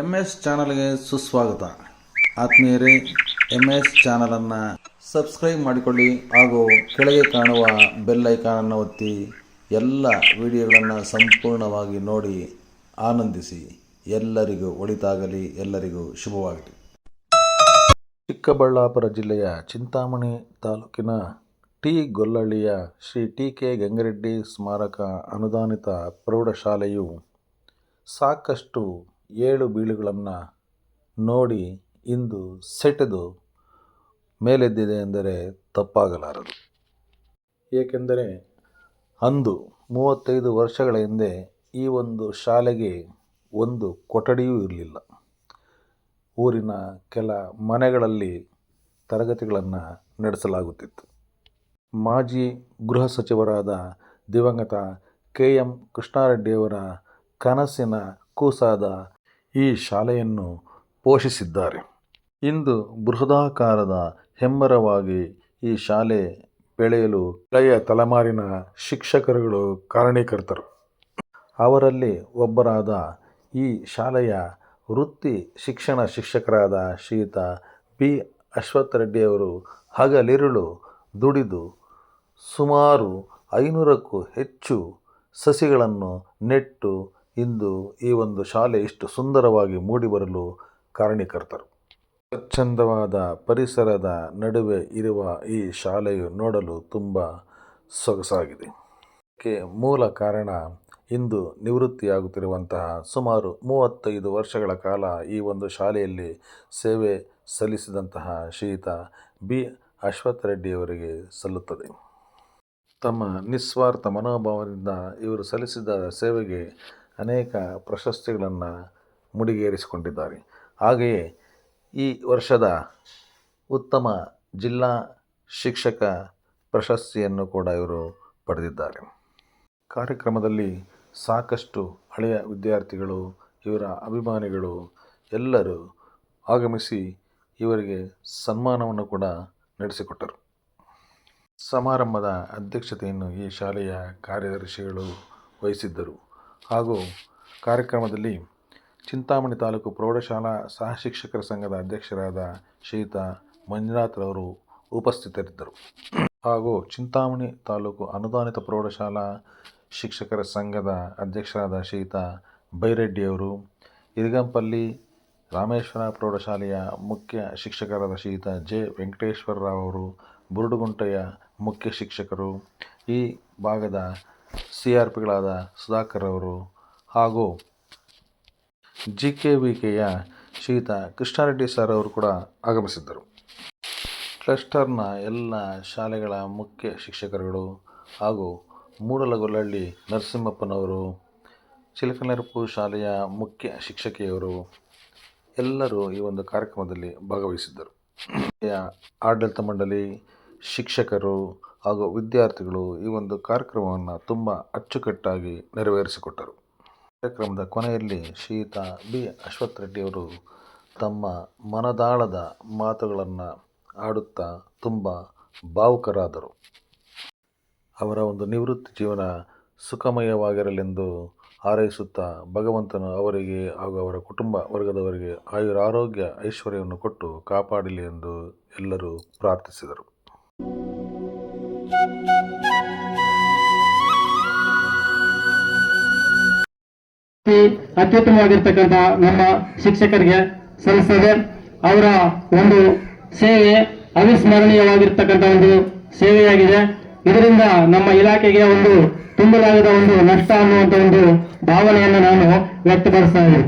M S ಚಾನಲ್ಗೆ ಸುಸ್ವಾಗತ. ಆತ್ಮೀಯರೇ ಎಂ ಎಸ್ ಚಾನಲನ್ನು ಸಬ್ಸ್ಕ್ರೈಬ್ ಮಾಡಿಕೊಳ್ಳಿ ಹಾಗೂ ಕೆಳಗೆ ಕಾಣುವ ಬೆಲ್ ಐಕಾನನ್ನು ಒತ್ತಿ ಎಲ್ಲ ವಿಡಿಯೋಗಳನ್ನು ಸಂಪೂರ್ಣವಾಗಿ ನೋಡಿ ಆನಂದಿಸಿ. ಎಲ್ಲರಿಗೂ ಒಳಿತಾಗಲಿ, ಎಲ್ಲರಿಗೂ ಶುಭವಾಗಲಿ. ಚಿಕ್ಕಬಳ್ಳಾಪುರ ಜಿಲ್ಲೆಯ ಚಿಂತಾಮಣಿ ತಾಲೂಕಿನ ಟಿ ಗೊಲ್ಲಳ್ಳಿಯ ಶ್ರೀ ಟಿ ಕೆ ಗಂಗರೆಡ್ಡಿ ಸ್ಮಾರಕ ಅನುದಾನಿತ ಪ್ರೌಢಶಾಲೆಯು ಸಾಕಷ್ಟು ಏಳು ಬೀಳುಗಳನ್ನು ನೋಡಿ ಇಂದು ಸೆಟೆದು ಮೇಲೆದ್ದಿದೆ ಎಂದರೆ ತಪ್ಪಾಗಲಾರದು. ಏಕೆಂದರೆ ಅಂದು ಮೂವತ್ತೈದು ವರ್ಷಗಳ ಹಿಂದೆ ಈ ಒಂದು ಶಾಲೆಗೆ ಒಂದು ಕೊಠಡಿಯೂ ಇರಲಿಲ್ಲ. ಊರಿನ ಕೆಲ ಮನೆಗಳಲ್ಲಿ ತರಗತಿಗಳನ್ನು ನಡೆಸಲಾಗುತ್ತಿತ್ತು. ಮಾಜಿ ಗೃಹ ಸಚಿವರಾದ ದಿವಂಗತ ಕೆ ಎಂ ಕೃಷ್ಣಾರೆಡ್ಡಿಯವರ ಕನಸಿನ ಕೂಸಾದ ಈ ಶಾಲೆಯನ್ನು ಪೋಷಿಸಿದ್ದಾರೆ. ಇಂದು ಬೃಹದಾಕಾರದ ಹೆಮ್ಮರವಾಗಿ ಈ ಶಾಲೆ ಬೆಳೆಯಲು ಹಳೆಯ ತಲೆಮಾರಿನ ಶಿಕ್ಷಕರುಗಳು ಕಾರಣೀಕರ್ತರು. ಅವರಲ್ಲಿ ಒಬ್ಬರಾದ ಈ ಶಾಲೆಯ ವೃತ್ತಿ ಶಿಕ್ಷಣ ಶಿಕ್ಷಕರಾದ ಶ್ರೀಯುತ ಬಿ ಅಶ್ವಥ್ ರೆಡ್ಡಿಯವರು ಹಗಲಿರುಳು ದುಡಿದು ಸುಮಾರು ಐನೂರಕ್ಕೂ ಹೆಚ್ಚು ಸಸಿಗಳನ್ನು ನೆಟ್ಟು ಇಂದು ಈ ಒಂದು ಶಾಲೆ ಇಷ್ಟು ಸುಂದರವಾಗಿ ಮೂಡಿಬರಲು ಕಾರಣೀಕರ್ತರು. ಸ್ವಚ್ಛಂದವಾದ ಪರಿಸರದ ನಡುವೆ ಇರುವ ಈ ಶಾಲೆಯು ನೋಡಲು ತುಂಬ ಸೊಗಸಾಗಿದೆ. ಇದಕ್ಕೆ ಮೂಲ ಕಾರಣ ಇಂದು ನಿವೃತ್ತಿಯಾಗುತ್ತಿರುವಂತಹ ಸುಮಾರು ಮೂವತ್ತೈದು ವರ್ಷಗಳ ಕಾಲ ಈ ಒಂದು ಶಾಲೆಯಲ್ಲಿ ಸೇವೆ ಸಲ್ಲಿಸಿದಂತಹ ಶೀತ ಬಿ. ಅಶ್ವಥ್ ರೆಡ್ಡಿಯವರಿಗೆ ಸಲ್ಲುತ್ತದೆ. ತಮ್ಮ ನಿಸ್ವಾರ್ಥ ಮನೋಭಾವದಿಂದ ಇವರು ಸಲ್ಲಿಸಿದ ಸೇವೆಗೆ ಅನೇಕ ಪ್ರಶಸ್ತಿಗಳನ್ನು ಮುಡಿಗೇರಿಸಿಕೊಂಡಿದ್ದಾರೆ. ಹಾಗೆಯೇ ಈ ವರ್ಷದ ಉತ್ತಮ ಜಿಲ್ಲಾ ಶಿಕ್ಷಕ ಪ್ರಶಸ್ತಿಯನ್ನು ಕೂಡ ಇವರು ಪಡೆದಿದ್ದಾರೆ. ಕಾರ್ಯಕ್ರಮದಲ್ಲಿ ಸಾಕಷ್ಟು ಹಳೆಯ ವಿದ್ಯಾರ್ಥಿಗಳು, ಇವರ ಅಭಿಮಾನಿಗಳು ಎಲ್ಲರೂ ಆಗಮಿಸಿ ಇವರಿಗೆ ಸನ್ಮಾನವನ್ನು ಕೂಡ ನಡೆಸಿಕೊಟ್ಟರು. ಸಮಾರಂಭದ ಅಧ್ಯಕ್ಷತೆಯನ್ನು ಈ ಶಾಲೆಯ ಕಾರ್ಯದರ್ಶಿಗಳು ವಹಿಸಿದ್ದರು. ಹಾಗೂ ಕಾರ್ಯಕ್ರಮದಲ್ಲಿ ಚಿಂತಾಮಣಿ ತಾಲೂಕು ಪ್ರೌಢಶಾಲಾ ಸಹ ಶಿಕ್ಷಕರ ಸಂಘದ ಅಧ್ಯಕ್ಷರಾದ ಶ್ರೀಯುತ ಮಂಜುನಾಥ್ರವರು ಉಪಸ್ಥಿತರಿದ್ದರು. ಹಾಗೂ ಚಿಂತಾಮಣಿ ತಾಲೂಕು ಅನುದಾನಿತ ಪ್ರೌಢಶಾಲಾ ಶಿಕ್ಷಕರ ಸಂಘದ ಅಧ್ಯಕ್ಷರಾದ ಶ್ರೀಯುತ ಬೈರೆಡ್ಡಿಯವರು ಇರಗಂಪಲ್ಲಿ ರಾಮೇಶ್ವರ ಪ್ರೌಢಶಾಲೆಯ ಮುಖ್ಯ ಶಿಕ್ಷಕರಾದ ಶೀತ ಜೆ. ವೆಂಕಟೇಶ್ವರ ರಾವ್ ಅವರು, ಬುರುಡುಗುಂಟೆಯ ಮುಖ್ಯ ಶಿಕ್ಷಕರು, ಈ ಭಾಗದ ಸಿ ಆರ್ ಪಿಗಳಾದ ಸುಧಾಕರ್ ಅವರು ಹಾಗೂ ಜಿ ಕೆ ವಿ ಕೆಯ ಕೃಷ್ಣಾರೆಡ್ಡಿ ಸರ್ ಅವರು ಕೂಡ ಆಗಮಿಸಿದ್ದರು. ಕ್ಲಸ್ಟರ್ನ ಎಲ್ಲ ಶಾಲೆಗಳ ಮುಖ್ಯ ಶಿಕ್ಷಕರುಗಳು ಹಾಗೂ ಮೂಡಲಗೊಲ್ಲಹಳ್ಳಿ ನರಸಿಂಹಪ್ಪನವರು, ಚಿಲಕನೆರಪು ಶಾಲೆಯ ಮುಖ್ಯ ಶಿಕ್ಷಕಿಯವರು ಎಲ್ಲರೂ ಈ ಒಂದು ಕಾರ್ಯಕ್ರಮದಲ್ಲಿ ಭಾಗವಹಿಸಿದ್ದರು. ಆಡಳಿತ ಮಂಡಳಿ ಶಿಕ್ಷಕರು ಹಾಗೂ ವಿದ್ಯಾರ್ಥಿಗಳು ಈ ಒಂದು ಕಾರ್ಯಕ್ರಮವನ್ನು ತುಂಬ ಅಚ್ಚುಕಟ್ಟಾಗಿ ನೆರವೇರಿಸಿಕೊಟ್ಟರು. ಕಾರ್ಯಕ್ರಮದ ಕೊನೆಯಲ್ಲಿ ಶ್ರೀಯುತ ಬಿ. ಅಶ್ವಥ್ ರೆಡ್ಡಿಯವರು ತಮ್ಮ ಮನದಾಳದ ಮಾತುಗಳನ್ನು ಆಡುತ್ತಾ ತುಂಬ ಭಾವುಕರಾದರು. ಅವರ ಒಂದು ನಿವೃತ್ತಿ ಜೀವನ ಸುಖಮಯವಾಗಿರಲೆಂದು ಹಾರೈಸುತ್ತಾ ಭಗವಂತನು ಅವರಿಗೆ ಹಾಗೂ ಅವರ ಕುಟುಂಬ ವರ್ಗದವರಿಗೆ ಆಯುರ ಆರೋಗ್ಯ ಐಶ್ವರ್ಯವನ್ನು ಕೊಟ್ಟು ಕಾಪಾಡಲಿ ಎಂದು ಎಲ್ಲರೂ ಪ್ರಾರ್ಥಿಸಿದರು. ಅತ್ಯುತ್ತಮವಾಗಿರ್ತಕ್ಕಂಥ ನಮ್ಮ ಶಿಕ್ಷಕರಿಗೆ ಸಲ್ಲಿಸ್ತದೆ. ಅವರ ಒಂದು ಸೇವೆ ಅವಿಸ್ಮರಣೀಯವಾಗಿರ್ತಕ್ಕಂಥ ಒಂದು ಸೇವೆಯಾಗಿದೆ. ಇದರಿಂದ ನಮ್ಮ ಇಲಾಖೆಗೆ ಒಂದು ತುಂಬಲಾಗದ ಒಂದು ನಷ್ಟ ಅನ್ನುವಂಥ ಒಂದು ಭಾವನೆಯನ್ನು ನಾನು ವ್ಯಕ್ತಪಡಿಸ್ತಾ ಇದ್ದೀನಿ.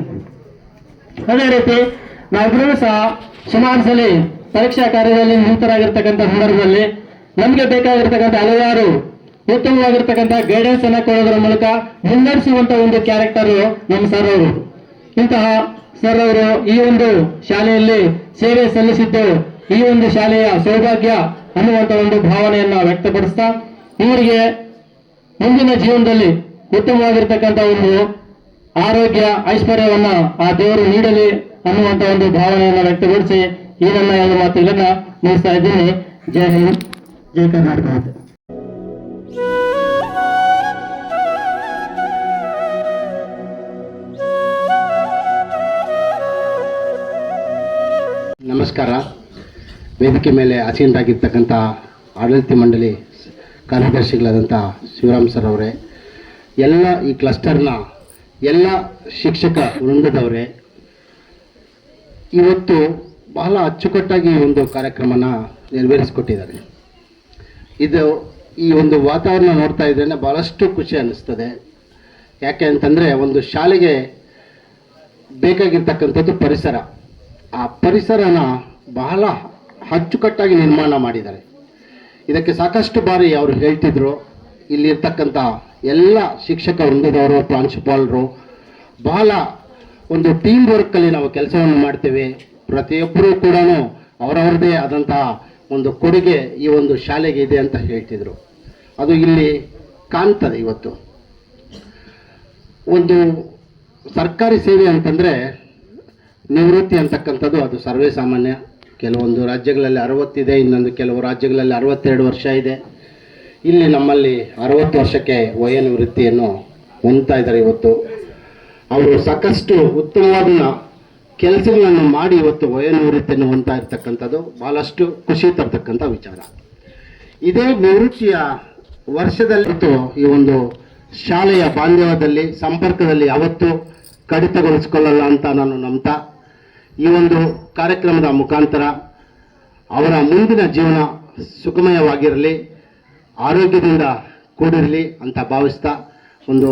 ಅದೇ ರೀತಿ ನಾವಿಬ್ಬರೂ ಸಹ ಸುಮಾರು ಸಲ ಪರೀಕ್ಷಾ ಕಾರ್ಯದಲ್ಲಿ ನಿರತರಾಗಿರ್ತಕ್ಕಂಥ ಸಂದರ್ಭದಲ್ಲಿ ನಮಗೆ ಬೇಕಾಗಿರ್ತಕ್ಕಂಥ ಹಲವಾರು ಉತ್ತಮವಾಗಿರ್ತಕ್ಕಂಥ ಗೈಡೆನ್ಸ್ ಅನ್ನ ಕೊಡೋದ್ರ ಮೂಲಕ ಮುನ್ನಡೆಸುವಂತ ಒಂದು ಕ್ಯಾರೆಕ್ಟರ್ ನಮ್ಮ ಸರ್ ಅವರು. ಇಂತಹ ಸರ್ ಅವರು ಈ ಒಂದು ಶಾಲೆಯಲ್ಲಿ ಸೇವೆ ಸಲ್ಲಿಸಿದ್ದು ಈ ಒಂದು ಶಾಲೆಯ ಸೌಭಾಗ್ಯ ಅನ್ನುವಂತ ಒಂದು ಭಾವನೆಯನ್ನ ವ್ಯಕ್ತಪಡಿಸ್ತಾ ಇವರಿಗೆ ಮುಂದಿನ ಜೀವನದಲ್ಲಿ ಉತ್ತಮವಾಗಿರ್ತಕ್ಕಂಥ ಒಂದು ಆರೋಗ್ಯ, ಐಶ್ವರ್ಯವನ್ನ ಆ ದೇವರು ನೀಡಲಿ ಅನ್ನುವಂತ ಒಂದು ಭಾವನೆಯನ್ನ ವ್ಯಕ್ತಪಡಿಸಿ ಈ ನನ್ನ ಎರಡು ಮಾತುಗಳನ್ನ ಮುಗಿಸ್ತಾ ಇದ್ದೀನಿ. ಜೈ ಹಿಂದ್, ಜೈ ಕರ್ನಾಟಕ. ನಮಸ್ಕಾರ. ವೇದಿಕೆ ಮೇಲೆ ಆಸೀನರಾಗಿರ್ತಕ್ಕಂಥ ಆಡಳಿತ ಮಂಡಳಿ ಕಾರ್ಯದರ್ಶಿಗಳಾದಂಥ ಶಿವರಾಮ್ ಸರ್ ಅವರೇ, ಎಲ್ಲ ಈ ಕ್ಲಸ್ಟರ್ನ ಎಲ್ಲ ಶಿಕ್ಷಕ ವೃಂದದವರೇ, ಇವತ್ತು ಬಹಳ ಅಚ್ಚುಕಟ್ಟಾಗಿ ಈ ಒಂದು ಕಾರ್ಯಕ್ರಮನ ನೆರವೇರಿಸಿಕೊಟ್ಟಿದ್ದಾರೆ. ಇದು ಈ ಒಂದು ವಾತಾವರಣ ನೋಡ್ತಾ ಇದ್ರೇ ಭಾಳಷ್ಟು ಖುಷಿ ಅನ್ನಿಸ್ತದೆ. ಯಾಕೆ ಅಂತಂದರೆ ಒಂದು ಶಾಲೆಗೆ ಬೇಕಾಗಿರ್ತಕ್ಕಂಥದ್ದು ಪರಿಸರ. ಆ ಪರಿಸರನ ಬಹಳ ಅಚ್ಚುಕಟ್ಟಾಗಿ ನಿರ್ಮಾಣ ಮಾಡಿದ್ದಾರೆ. ಇದಕ್ಕೆ ಸಾಕಷ್ಟು ಬಾರಿ ಅವರು ಹೇಳ್ತಿದ್ರು, ಇಲ್ಲಿರ್ತಕ್ಕಂಥ ಎಲ್ಲ ಶಿಕ್ಷಕ ವೃಂದದವರು, ಪ್ರಾಂಶುಪಾಲರು, ಬಹಳ ಒಂದು ಟೀಮ್ ವರ್ಕಲ್ಲಿ ನಾವು ಕೆಲಸವನ್ನು ಮಾಡ್ತೇವೆ. ಪ್ರತಿಯೊಬ್ಬರೂ ಕೂಡ ಅವರವ್ರದ್ದೇ ಆದಂತಹ ಒಂದು ಕೊಡುಗೆ ಈ ಒಂದು ಶಾಲೆಗೆ ಇದೆ ಅಂತ ಹೇಳ್ತಿದ್ರು. ಅದು ಇಲ್ಲಿ ಕಾಣ್ತದೆ ಇವತ್ತು. ಒಂದು ಸರ್ಕಾರಿ ಸೇವೆ ಅಂತಂದರೆ ನಿವೃತ್ತಿ ಅಂತಕ್ಕಂಥದ್ದು ಅದು ಸರ್ವೇ ಸಾಮಾನ್ಯ. ಕೆಲವೊಂದು ರಾಜ್ಯಗಳಲ್ಲಿ ಅರವತ್ತಿದೆ ಇನ್ನೊಂದು ಕೆಲವು ರಾಜ್ಯಗಳಲ್ಲಿ ಅರವತ್ತೆರಡು ವರ್ಷ ಇದೆ. ಇಲ್ಲಿ ನಮ್ಮಲ್ಲಿ ಅರವತ್ತು ವರ್ಷಕ್ಕೆ ವಯೋನಿವೃತ್ತಿಯನ್ನು ಹೊಂದ್ತಾ ಇದ್ದಾರೆ ಇವತ್ತು. ಅವರು ಸಾಕಷ್ಟು ಉತ್ತಮವಾದ ಕೆಲಸಗಳನ್ನು ಮಾಡಿ ಇವತ್ತು ವಯೋನಿವೃತ್ತಿಯನ್ನು ಹೊಂದ್ತಾ ಇರ್ತಕ್ಕಂಥದ್ದು ಭಾಳಷ್ಟು ಖುಷಿ ತರ್ತಕ್ಕಂಥ ವಿಚಾರ. ಇದೇ ನಿವೃತ್ತಿಯ ವರ್ಷದಲ್ಲಿ ಇವತ್ತು ಈ ಒಂದು ಶಾಲೆಯ ಬಾಂಧವ್ಯದಲ್ಲಿ, ಸಂಪರ್ಕದಲ್ಲಿ ಯಾವತ್ತೂ ಕಡಿತಗೊಳಿಸಿಕೊಳ್ಳಲ್ಲ ಅಂತ ನಾನು ನಂಬ್ತಾ ಈ ಒಂದು ಕಾರ್ಯಕ್ರಮದ ಮುಖಾಂತರ ಅವರ ಮುಂದಿನ ಜೀವನ ಸುಖಮಯವಾಗಿರಲಿ, ಆರೋಗ್ಯದಿಂದ ಕೂಡಿರಲಿ ಅಂತ ಭಾವಿಸ್ತಾ ಒಂದು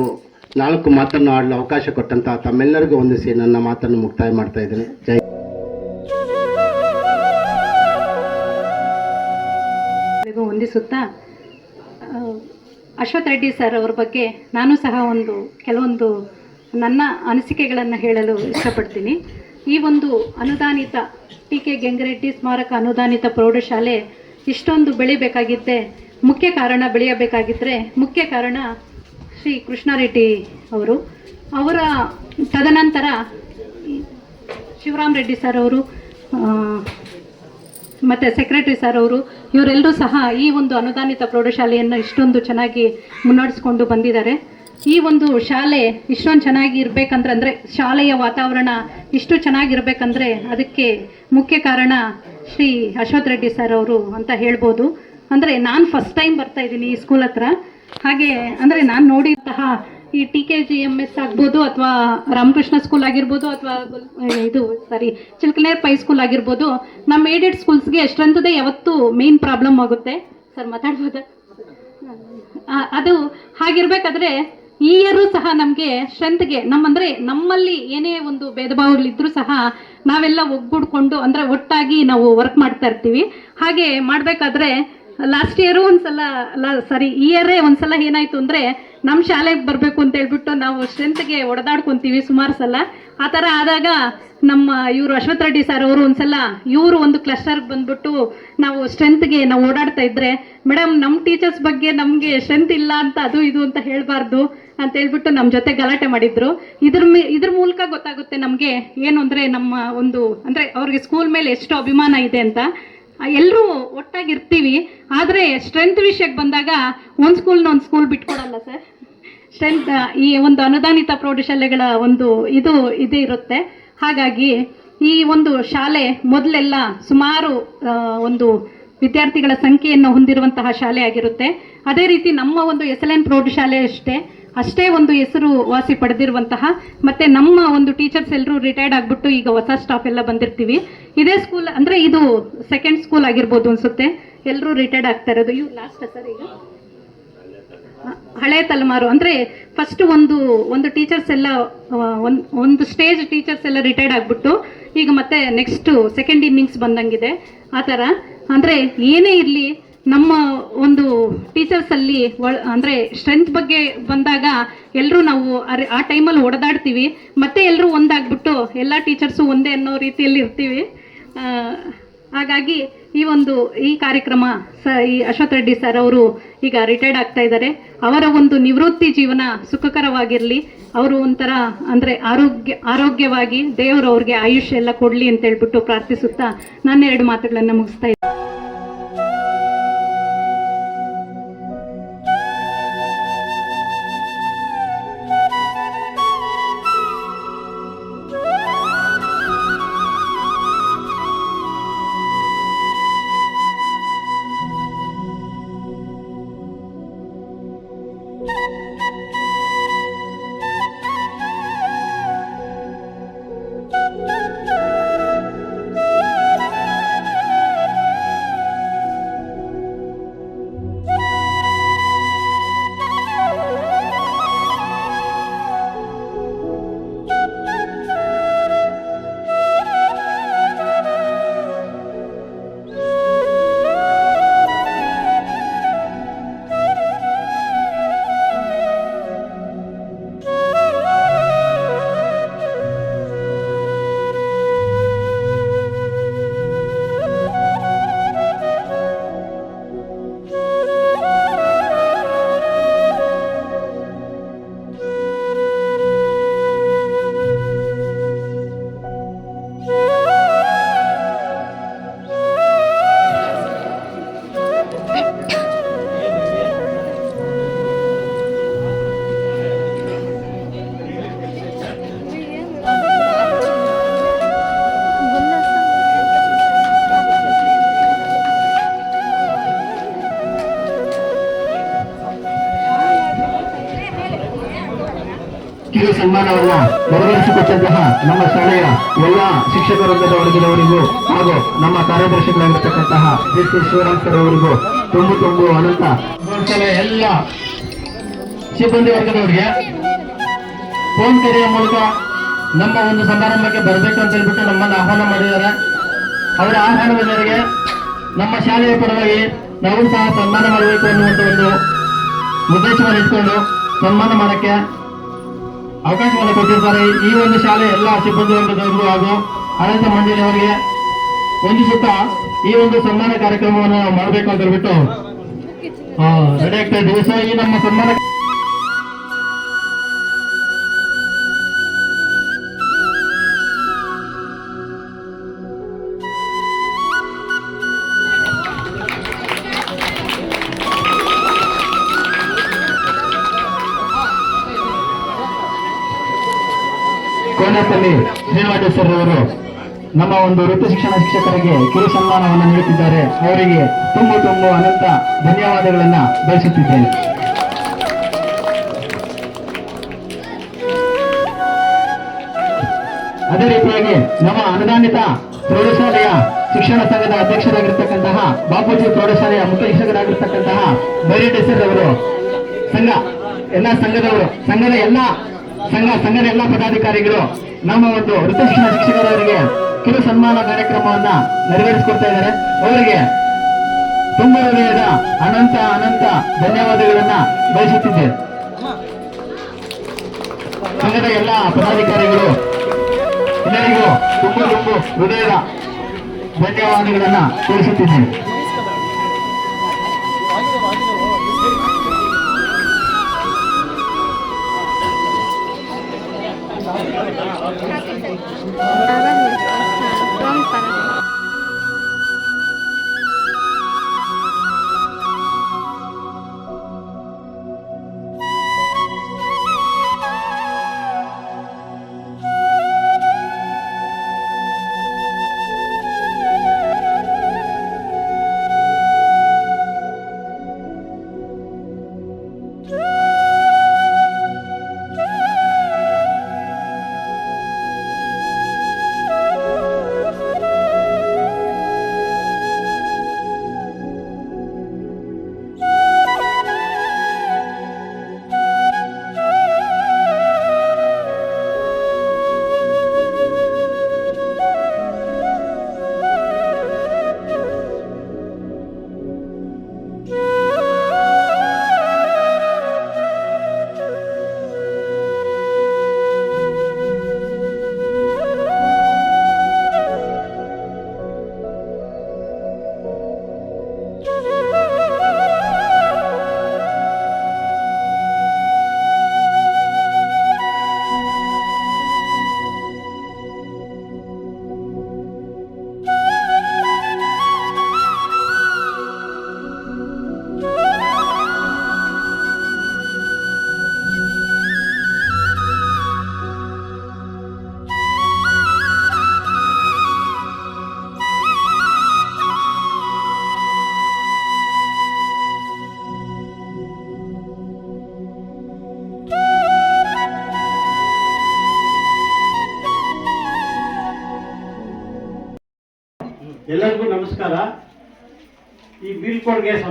ನಾಲ್ಕು ಮಾತನ್ನು ಆಡಲು ಅವಕಾಶ ಕೊಟ್ಟಂತ ತಮ್ಮೆಲ್ಲರಿಗೂ ಹೊಂದಿಸಿ ನನ್ನ ಮಾತನ್ನು ಮುಕ್ತಾಯ ಮಾಡ್ತಾ ಇದ್ದೇನೆ. ಜೈ ಹೊಂದಿಸುತ್ತಾ ಅಶ್ವಥ್ ರೆಡ್ಡಿ ಸರ್ ಅವ್ರ ಬಗ್ಗೆ ನಾನು ಸಹ ಒಂದು ಕೆಲವೊಂದು ನನ್ನ ಅನಿಸಿಕೆಗಳನ್ನು ಹೇಳಲು ಇಷ್ಟಪಡ್ತೀನಿ. ಈ ಒಂದು ಅನುದಾನಿತ ಟಿ ಕೆ ಗೆಂಗರೆಡ್ಡಿ ಸ್ಮಾರಕ ಅನುದಾನಿತ ಪ್ರೌಢಶಾಲೆ ಇಷ್ಟೊಂದು ಬೆಳಿಬೇಕಾಗಿದ್ದೆ, ಮುಖ್ಯ ಕಾರಣ ಬೆಳೆಯಬೇಕಾಗಿದ್ದರೆ ಮುಖ್ಯ ಕಾರಣ ಶ್ರೀ ಕೃಷ್ಣಾರೆಡ್ಡಿ ಅವರು. ಅವರ ತದನಂತರ ಶಿವರಾಮ್ ರೆಡ್ಡಿ ಸರ್ ಅವರು ಮತ್ತು ಸೆಕ್ರೆಟರಿ ಸರ್ ಅವರು, ಇವರೆಲ್ಲರೂ ಸಹ ಈ ಒಂದು ಅನುದಾನಿತ ಪ್ರೌಢಶಾಲೆಯನ್ನು ಇಷ್ಟೊಂದು ಚೆನ್ನಾಗಿ ಮುನ್ನಡೆಸ್ಕೊಂಡು ಬಂದಿದ್ದಾರೆ. ಈ ಒಂದು ಶಾಲೆ ಇಷ್ಟೊಂದು ಚೆನ್ನಾಗಿ ಇರಬೇಕಂದ್ರೆ ಅಂದರೆ ಶಾಲೆಯ ವಾತಾವರಣ ಇಷ್ಟು ಚೆನ್ನಾಗಿರ್ಬೇಕಂದ್ರೆ ಅದಕ್ಕೆ ಮುಖ್ಯ ಕಾರಣ ಶ್ರೀ ಅಶ್ವಥ್ ರೆಡ್ಡಿ ಸರ್ ಅವರು ಅಂತ ಹೇಳ್ಬೋದು. ಅಂದರೆ ನಾನು ಫಸ್ಟ್ ಟೈಮ್ ಬರ್ತಾ ಇದ್ದೀನಿ ಈ ಸ್ಕೂಲ್ ಹತ್ರ. ಹಾಗೆ ಅಂದರೆ ನಾನು ನೋಡಿದಂತಹ ಈ T K G M S ಆಗ್ಬೋದು ಅಥವಾ ರಾಮಕೃಷ್ಣ ಸ್ಕೂಲ್ ಆಗಿರ್ಬೋದು ಅಥವಾ ಇದು ಸಾರಿ ಚಿಲ್ಕನೇರ್ ಪೈ ಸ್ಕೂಲ್ ಆಗಿರ್ಬೋದು. ನಮ್ಮ ಏಡೆಡ್ ಸ್ಕೂಲ್ಸ್ಗೆ ಎಷ್ಟೊಂದದೇ ಯಾವತ್ತೂ ಮೇನ್ ಪ್ರಾಬ್ಲಮ್ ಆಗುತ್ತೆ. ಸರ್ ಮಾತಾಡ್ಬೋದಾ? ಅದು ಹಾಗಿರ್ಬೇಕಾದ್ರೆ ಈ ಇಯರು ಸಹ ನಮಗೆ ಸ್ಟ್ರೆಂತ್ಗೆ ನಮ್ಮಂದ್ರೆ ನಮ್ಮಲ್ಲಿ ಏನೇ ಒಂದು ಭೇದ ಭಾವಗಳಿದ್ರು ಸಹ ನಾವೆಲ್ಲ ಒಗ್ಗೂಡ್ಕೊಂಡು ಅಂದ್ರೆ ಒಟ್ಟಾಗಿ ನಾವು ವರ್ಕ್ ಮಾಡ್ತಾ ಇರ್ತೀವಿ. ಹಾಗೆ ಮಾಡಬೇಕಾದ್ರೆ ಲಾಸ್ಟ್ ಇಯರು ಒಂದ್ಸಲ ಸಾರಿ ಇಯರೇ ಒಂದ್ಸಲ ಏನಾಯ್ತು ಅಂದ್ರೆ ನಮ್ಮ ಶಾಲೆಗೆ ಬರಬೇಕು ಅಂತ ಹೇಳ್ಬಿಟ್ಟು ನಾವು ಸ್ಟ್ರೆಂತ್ಗೆ ಒಡೆದಾಡ್ಕೊಂತೀವಿ ಸುಮಾರು ಸಲ. ಆ ಥರ ಆದಾಗ ನಮ್ಮ ಇವರು ಅಶ್ವಥ್ ರೆಡ್ಡಿ ಸರ್ ಅವರು ಒಂದ್ಸಲ ಇವರು ಒಂದು ಕ್ಲಸ್ಟರ್ಗೆ ಬಂದ್ಬಿಟ್ಟು ನಾವು ಸ್ಟ್ರೆಂತ್ಗೆ ನಾವು ಓಡಾಡ್ತಾ ಇದ್ರೆ ಮೇಡಮ್ ನಮ್ಮ ಟೀಚರ್ಸ್ ಬಗ್ಗೆ ನಮಗೆ ಸ್ಟ್ರೆಂತ್ ಇಲ್ಲ ಅಂತ ಅದು ಇದು ಅಂತ ಹೇಳಬಾರ್ದು. ಅಂತ ಹೇಳ್ಬಿಟ್ಟು ನಮ್ಮ ಜೊತೆ ಗಲಾಟೆ ಮಾಡಿದ್ರು. ಇದ್ರ ಮೇ, ಇದ್ರ ಮೂಲಕ ಗೊತ್ತಾಗುತ್ತೆ ನಮಗೆ ಏನು ಅಂದರೆ ನಮ್ಮ ಒಂದು ಅಂದರೆ ಅವ್ರಿಗೆ ಸ್ಕೂಲ್ ಮೇಲೆ ಎಷ್ಟು ಅಭಿಮಾನ ಇದೆ ಅಂತ. ಎಲ್ಲರೂ ಒಟ್ಟಾಗಿರ್ತೀವಿ. ಆದರೆ ಸ್ಟ್ರೆಂತ್ ವಿಷಯಕ್ಕೆ ಬಂದಾಗ ಒಂದು ಸ್ಕೂಲ್ನ ಒಂದು ಸ್ಕೂಲ್ ಬಿಟ್ಕೊಡಲ್ಲ ಸರ್ ಸ್ಟ್ರೆಂತ್ ಈ ಒಂದು ಅನುದಾನಿತ ಪ್ರೌಢಶಾಲೆಗಳ ಒಂದು ಇದು ಇದು ಇರುತ್ತೆ. ಹಾಗಾಗಿ ಈ ಒಂದು ಶಾಲೆ ಮೊದಲೆಲ್ಲ ಸುಮಾರು ಒಂದು ವಿದ್ಯಾರ್ಥಿಗಳ ಸಂಖ್ಯೆಯನ್ನು ಹೊಂದಿರುವಂತಹ ಶಾಲೆ ಆಗಿರುತ್ತೆ. ಅದೇ ರೀತಿ ನಮ್ಮ ಒಂದು ಎಸ್ ಎಲ್ ಎನ್ ಪ್ರೌಢಶಾಲೆ ಅಷ್ಟೇ. ಅಷ್ಟೇ ಒಂದು ಹೆಸರು ವಾಸಿ ಪಡೆದಿರುವಂತಹ ಮತ್ತೆ ನಮ್ಮ ಒಂದು ಟೀಚರ್ಸ್ ಎಲ್ಲರೂ ರಿಟೈರ್ಡ್ ಆಗ್ಬಿಟ್ಟು ಈಗ ಹೊಸ ಸ್ಟಾಫ್ ಎಲ್ಲ ಬಂದಿರ್ತೀವಿ. ಇದೇ ಸ್ಕೂಲ್ ಅಂದ್ರೆ ಇದು ಸೆಕೆಂಡ್ ಸ್ಕೂಲ್ ಆಗಿರ್ಬೋದು ಅನ್ಸುತ್ತೆ. ಎಲ್ಲರೂ ರಿಟೈರ್ಡ್ ಆಗ್ತಾ ಇರೋದು. ಇವ್ ಲಾಸ್ಟ್ ಸರ್ ಈಗ? ಹಳೆ ತಲೆಮಾರು. ಅಂದ್ರೆ ಫಸ್ಟ್ ಒಂದು ಒಂದು ಟೀಚರ್ಸ್ ಎಲ್ಲ ಒಂದು ಸ್ಟೇಜ್ ಟೀಚರ್ಸ್ ಎಲ್ಲ ರಿಟೈರ್ಡ್ ಆಗ್ಬಿಟ್ಟು ಈಗ ಮತ್ತೆ ನೆಕ್ಸ್ಟ್ ಸೆಕೆಂಡ್ ಇನ್ನಿಂಗ್ಸ್ ಬಂದಂಗಿದೆ. ಆ ಥರ. ಅಂದ್ರೆ ಏನೇ ಇರಲಿ ನಮ್ಮ ಒಂದು ಟೀಚರ್ಸ್ ಅಲ್ಲಿ ಅಂದ್ರೆ ಸ್ಟ್ರೆಂತ್ ಬಗ್ಗೆ ಬಂದಾಗ ಎಲ್ಲರೂ ನಾವು ಆ ಟೈಮಲ್ಲಿ ಹೊಡೆದಾಡ್ತೀವಿ ಮತ್ತೆ ಎಲ್ಲರೂ ಒಂದಾಗ್ಬಿಟ್ಟು ಎಲ್ಲ ಟೀಚರ್ಸು ಒಂದೇ ಅನ್ನೋ ರೀತಿಯಲ್ಲಿ ಇರ್ತೀವಿ. ಹಾಗಾಗಿ ಈ ಒಂದು, ಈ ಕಾರ್ಯಕ್ರಮ ಸ, ಈ ಅಶ್ವಥ್ ರೆಡ್ಡಿ ಸರ್ ಅವರು ಈಗ ರಿಟೈರ್ಡ್ ಆಗ್ತಾ ಇದ್ದಾರೆ. ಅವರ ಒಂದು ನಿವೃತ್ತಿ ಜೀವನ ಸುಖಕರವಾಗಿರಲಿ. ಅವರು ಒಂಥರ, ಅಂದರೆ ಆರೋಗ್ಯ, ಆರೋಗ್ಯವಾಗಿ ದೇವರು ಅವ್ರಿಗೆ ಆಯುಷ್ಯ ಎಲ್ಲ ಕೊಡಲಿ ಅಂತ ಹೇಳ್ಬಿಟ್ಟು ಪ್ರಾರ್ಥಿಸುತ್ತಾ ನಾನು ಎರಡು ಮಾತುಗಳನ್ನು ಮುಗಿಸ್ತಾ ಇದ್ದೀನಿ ಸನ್ಮಾನವನ್ನ ನೆರವೇರಿಸಿಕೊಟ್ಟಂತಹ ನಮ್ಮ ಶಾಲೆಯ ಎಲ್ಲ ಶಿಕ್ಷಕ ವರ್ಗದವರಿಗೂ ಹಾಗೂ ನಮ್ಮ ಕಾರ್ಯದರ್ಶಿಗಳಾಗಿರ್ತಕ್ಕಂತಹ ಜಿ ಸಿ ಸರ್ ಅವರಿಗೂ ತುಂಬು ತುಂಬು ಅನಂತ ಎಲ್ಲ ಸಿಬ್ಬಂದಿ ವರ್ಗದವರಿಗೆ ಫೋನ್ ಕರೆಯ ಮೂಲಕ ನಮ್ಮ ಒಂದು ಸಮಾರಂಭಕ್ಕೆ ಬರಬೇಕು ಅಂತ ಹೇಳ್ಬಿಟ್ಟು ನಮ್ಮನ್ನು ಆಹ್ವಾನ ಮಾಡಿದ್ದಾರೆ. ಅವರ ಆಹ್ವಾನದ ಮೇರೆಗೆ ನಮ್ಮ ಶಾಲೆಯ ಪರವಾಗಿ ನಾವು ಸಹ ಸನ್ಮಾನ ಮಾಡಬೇಕು ಅನ್ನುವಂಥ ಒಂದು ಉದ್ದೇಶವನ್ನು ಇಟ್ಕೊಂಡು ಸನ್ಮಾನ ಮಾಡಕ್ಕೆ ಅವಕಾಶವನ್ನು ಕೊಟ್ಟಿದ್ದಾರೆ ಈ ಒಂದು ಶಾಲೆ ಎಲ್ಲ ಸಿಬ್ಬಂದಿ ವರ್ಗದವರು ಹಾಗೂ ಆಡಳಿತ ಮಂಡಳಿಯವರಿಗೆ ವಂದಿಸುತ್ತಾ ಈ ಒಂದು ಸನ್ಮಾನ ಕಾರ್ಯಕ್ರಮವನ್ನು ಮಾಡಬೇಕು ಅಂತ ಹೇಳ್ಬಿಟ್ಟು ರೆಡಿ ಆಗ್ತಾ ಇದ್ದೀವಿ. ಸೊ ಈ ನಮ್ಮ ಸನ್ಮಾನ ಕೋನಪಲ್ಲಿ ಸರ್ ಅವರು. ನಮ್ಮ ಒಂದು ವೃತ್ತಿ ಶಿಕ್ಷಣ ಶಿಕ್ಷಕರಿಗೆ ಕಿರು ಸನ್ಮಾನವನ್ನು ನೀಡುತ್ತಿದ್ದಾರೆ. ಅವರಿಗೆ ತುಂಬು ತುಂಬು ಅನಂತ ಧನ್ಯವಾದಗಳನ್ನು ಬಯಸುತ್ತಿದ್ದೇನೆ. ಅದೇ ರೀತಿಯಾಗಿ ನಮ್ಮ ಅನುದಾನಿತ ಪ್ರೌಢಶಾಲೆಯ ಶಿಕ್ಷಣ ಸಂಘದ ಅಧ್ಯಕ್ಷರಾಗಿರ್ತಕ್ಕಂತಹ ಬಾಪೂಜಿ ಪ್ರೌಢಶಾಲೆಯ ಮುಖ್ಯ ಶಿಕ್ಷಕರಾಗಿರ್ತಕ್ಕಂತಹ ಅವರು, ಸಂಘ, ಎಲ್ಲ ಸಂಘದವರು, ಸಂಘದ ಎಲ್ಲ, ಸಂಘ, ಸಂಘದ ಎಲ್ಲ ಪದಾಧಿಕಾರಿಗಳು ನಮ್ಮ ಒಂದು ವೃತ್ತಿ ಶಿಕ್ಷಣ ಶಿಕ್ಷಕರವರಿಗೆ ಕಿರು ಸನ್ಮಾನ ಕಾರ್ಯಕ್ರಮವನ್ನ ನೆರವೇರಿಸಿಕೊಡ್ತಾ ಇದ್ದಾರೆ. ಅವರಿಗೆ ತುಂಬಾ ಹೃದಯದ ಅನಂತ ಅನಂತ ಧನ್ಯವಾದಗಳನ್ನ ಬಯಸುತ್ತಿದ್ದೇವೆ. ಸಂಘದ ಎಲ್ಲ ಪದಾಧಿಕಾರಿಗಳು, ಎಲ್ಲರಿಗೂ ತುಂಬ ತುಂಬ ಹೃದಯದ ಧನ್ಯವಾದಗಳನ್ನ ತಿಳಿಸುತ್ತಿದ್ದೇನೆ আমার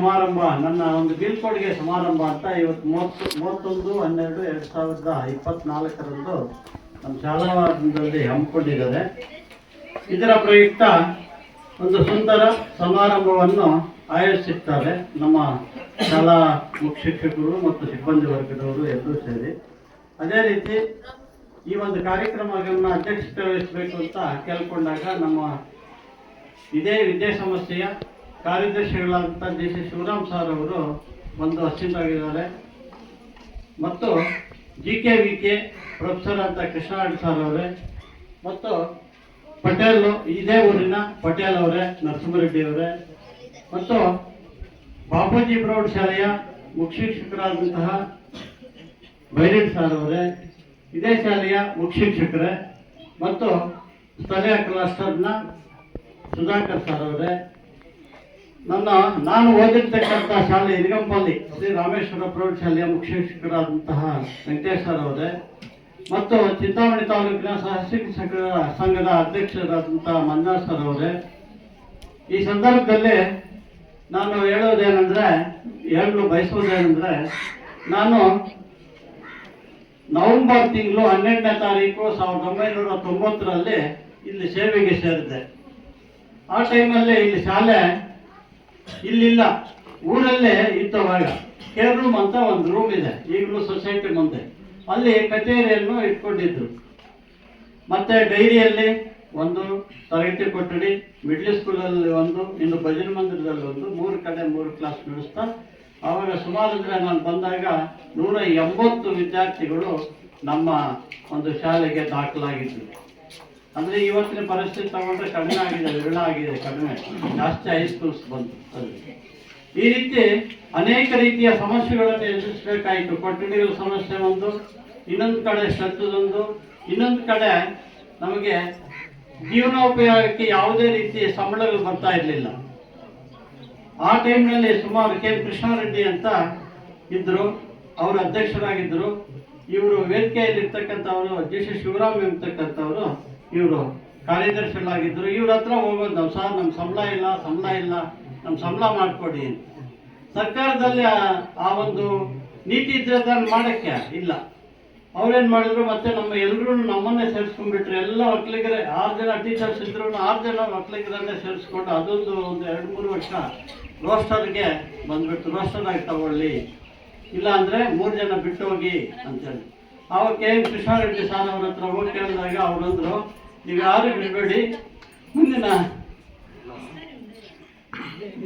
ಸಮಾರಂಭ, ನನ್ನ ಒಂದು ಬೀಳ್ಕೊಡುಗೆ ಸಮಾರಂಭ ಅಂತ ಇವತ್ತು ಮೂವತ್ತು, ಮೂವತ್ತೊಂದು, ಹನ್ನೆರಡು, ಎರಡು ಸಾವಿರದ ಇಪ್ಪತ್ನಾಲ್ಕರಂದು ನಮ್ಮ ಶಾಲಾವಾರದಲ್ಲಿ ಹಮ್ಮಿಕೊಂಡಿದ್ದಾರೆ ಇದರ ಪ್ರಯುಕ್ತ ಒಂದು ಸುಂದರ ಸಮಾರಂಭವನ್ನು ಆಯೋಜಿಸುತ್ತಾರೆ ನಮ್ಮ ಶಾಲಾ ಮುಖ್ಯ ಶಿಕ್ಷಕರು ಮತ್ತು ಸಿಬ್ಬಂದಿ ವರ್ಗದವರು ಎಲ್ಲರೂ ಸೇರಿ. ಅದೇ ರೀತಿ ಈ ಒಂದು ಕಾರ್ಯಕ್ರಮಗಳನ್ನ ಅಧ್ಯಕ್ಷತೆ ವಹಿಸಬೇಕು ಅಂತ ಕೇಳ್ಕೊಂಡಾಗ ನಮ್ಮ ಇದೇ ವಿದ್ಯಾಸಂಸ್ಥೆಯ ಕಾರ್ಯದರ್ಶಿಗಳಾದಂಥ ಡಿ ಸಿ ಶಿವರಾಮ್ ಸರ್ ಅವರು ಒಂದು ಅತ್ಯುಂತಾಗಿದ್ದಾರೆ ಮತ್ತು G K V K professor ಅಂತ ಕೃಷ್ಣಾಡ್ ಸರ್ ಅವರೇ, ಮತ್ತು ಪಟೇಲ್, ಇದೇ ಊರಿನ ಪಟೇಲ್ ಅವರೇ, ನರಸಿಂಹರೆಡ್ಡಿ ಅವರೇ, ಮತ್ತು ಬಾಪೂಜಿ ಪ್ರೌಢಶಾಲೆಯ ಮುಖ್ಯ ಶಿಕ್ಷಕರಾದಂತಹ ಬೈರೇಟ್ ಸರ್ ಅವರೇ, ಇದೇ ಶಾಲೆಯ ಮುಖ್ಯ ಶಿಕ್ಷಕರೇ, ಮತ್ತು ಸ್ಥಳೀಯ ಕ್ಲಸ್ಟರ್ನ ಸುಧಾಕರ್ ಸರ್ ಅವರೇ ನನ್ನ, ನಾನು ಓದಿರ್ತಕ್ಕಂಥ ಶಾಲೆ ಇರಿಗಂಪಲ್ಲಿ ಶ್ರೀ ರಾಮೇಶ್ವರ ಪ್ರೌಢಶಾಲೆಯ ಮುಖ್ಯ ಶಿಕ್ಷಕರಾದಂತಹ ವೆಂಕಟೇಶ್ ಸರ್ ಅವರೇ, ಮತ್ತು ಚಿಂತಾಮಣಿ ತಾಲೂಕಿನ ಸಹ ಶಿಕ್ಷಕರ ಸಂಘದ ಅಧ್ಯಕ್ಷರಾದಂತಹ ಮಂಜುನಾಥ್ ಸರ್ ಅವರೇ. ಈ ಸಂದರ್ಭದಲ್ಲಿ ನಾನು ಹೇಳೋದೇನೆಂದ್ರೆ, ಹೇಳಲು ಬಯಸೋದೇನೆಂದ್ರೆ, ನಾನು ನವೆಂಬರ್ ತಿಂಗಳು ಹನ್ನೆರಡನೇ ತಾರೀಕು ಸಾವಿರದ ಒಂಬೈನೂರ ತೊಂಬತ್ತರಲ್ಲಿ ಇಲ್ಲಿ ಸೇವೆಗೆ ಸೇರಿದೆ ಆ ಟೈಮಲ್ಲಿ ಇಲ್ಲಿ ಶಾಲೆ ಇಲ್ಲಿಲ್ಲ. ಊರಲ್ಲೇ ಇತ್ತು ಅವಾಗ ಕೇರ್ ರೂಮ್ ಅಂತ ಒಂದು ರೂಮ್ ಇದೆ. ಈಗಲೂ ಸೊಸೈಟಿ ಮುಂದೆ. ಅಲ್ಲಿ ಕಚೇರಿಯನ್ನು ಇಟ್ಕೊಂಡಿದ್ರು. ಮತ್ತೆ ಡೈರಿಯಲ್ಲಿ ಒಂದು ತರಗತಿ ಕೊಠಡಿ ಮಿಡ್ಲ್ ಸ್ಕೂಲಲ್ಲಿ ಒಂದು, ಇನ್ನು ಭಜನ ಮಂದಿರದಲ್ಲಿ ಒಂದು, ಮೂರು ಕಡೆ ಮೂರು ಕ್ಲಾಸ್ ನಡೆಸ್ತಾ, ಆವಾಗ ಸುಮಾರು ಅಂದರೆ ನಾನು ಬಂದಾಗ ನೂರ ಎಂಬತ್ತು ವಿದ್ಯಾರ್ಥಿಗಳು ನಮ್ಮ ಒಂದು ಶಾಲೆಗೆ ದಾಖಲಾಗಿದ್ದರು ಅಂದ್ರೆ ಇವತ್ತಿನ ಪರಿಸ್ಥಿತಿ ತಗೊಂಡ್ರೆ ಕಡಿಮೆ ಆಗಿದೆ, ವಿರಳ ಆಗಿದೆ, ಕಡಿಮೆ ಜಾಸ್ತಿ ಹೈಸ್ಕೂಲ್ಸ್ ಬಂತು ಅದಕ್ಕೆ ಈ ರೀತಿ ಅನೇಕ ರೀತಿಯ ಸಮಸ್ಯೆಗಳನ್ನು ಎದುರಿಸಬೇಕಾಯಿತು. ಕೊಠಡಿಗಳ ಸಮಸ್ಯೆ ಒಂದು, ಇನ್ನೊಂದು ಕಡೆ ಶ್ರದ್ಧದೊಂದು, ಇನ್ನೊಂದು ಕಡೆ ನಮಗೆ ಜೀವನೋಪಯೋಗಕ್ಕೆ ಯಾವುದೇ ರೀತಿಯ ಸಂಬಳಗಳು ಬರ್ತಾ ಇರಲಿಲ್ಲ. ಆ ಟೈಮ್ನಲ್ಲಿ ಸುಮಾರು ಕೆ ಕೃಷ್ಣಾರೆಡ್ಡಿ ಅಂತ ಇದ್ದರು ಅವರು ಅಧ್ಯಕ್ಷರಾಗಿದ್ದರು ಇವರು ವೇದಿಕೆಯಲ್ಲಿರ್ತಕ್ಕಂಥವರು ಜಿ ಸಿ ಶಿವರಾಮ್ ಇರ್ತಕ್ಕಂಥವರು ಇವರು ಕಾರ್ಯದರ್ಶಿಗಳಾಗಿದ್ದರು ಇವ್ರ ಹತ್ರ ಹೋಗೋದು ನಾವು ಸರ್ ನಮ್ಮ ಸಂಬಳ ಇಲ್ಲ ಸಂಬಳ ಇಲ್ಲ ನಮ್ಮ ಸಂಬಳ ಮಾಡಿಕೊಡಿ ಸರ್ಕಾರದಲ್ಲಿ ಆ- ಆ ಒಂದು ನೀತಿ ಇದ್ರೆ ಅದನ್ನು ಮಾಡಕ್ಕೆ ಇಲ್ಲ. ಅವ್ರೇನು ಮಾಡಿದ್ರು, ಮತ್ತೆ ನಮ್ಮ ಎಲ್ಲರೂ ನಮ್ಮನ್ನೇ ಸೇರಿಸ್ಕೊಂಡ್ಬಿಟ್ರು. ಎಲ್ಲ ಒಕ್ಕಲಿಗರೆ, ಆರು ಜನ ಟೀಚರ್ಸ್ ಇದ್ರು ಆರು ಜನ ಒಕ್ಕಲಿಗರನ್ನೇ ಸೇರಿಸ್ಕೊಂಡು ಅದೊಂದು ಒಂದು ಎರಡು, ಮೂರು ವರ್ಷ ರೋಸ್ಟರ್ಗೆ ಬಂದ್ಬಿಟ್ಟು ರೋಸ್ಟರ್ ಆಗಿ ತಗೊಳ್ಳಿ. ಇಲ್ಲ ಅಂದ್ರೆ ಮೂರು ಜನ ಬಿಟ್ಟು ಹೋಗಿ ಅಂತೇಳಿ. ಅವಾಗ ಕೆ ಎನ್ ಕೃಷ್ಣಾರೆಡ್ಡಿ ಸಾರ್ ಅವ್ರ ಹತ್ರ ಹೋಗಿ ಕೇಳಿದಾಗ ಅವರಂದ್ರು ನೀವು ಯಾರು ಬಿಡಬೇಡಿ. ಮುಂದಿನ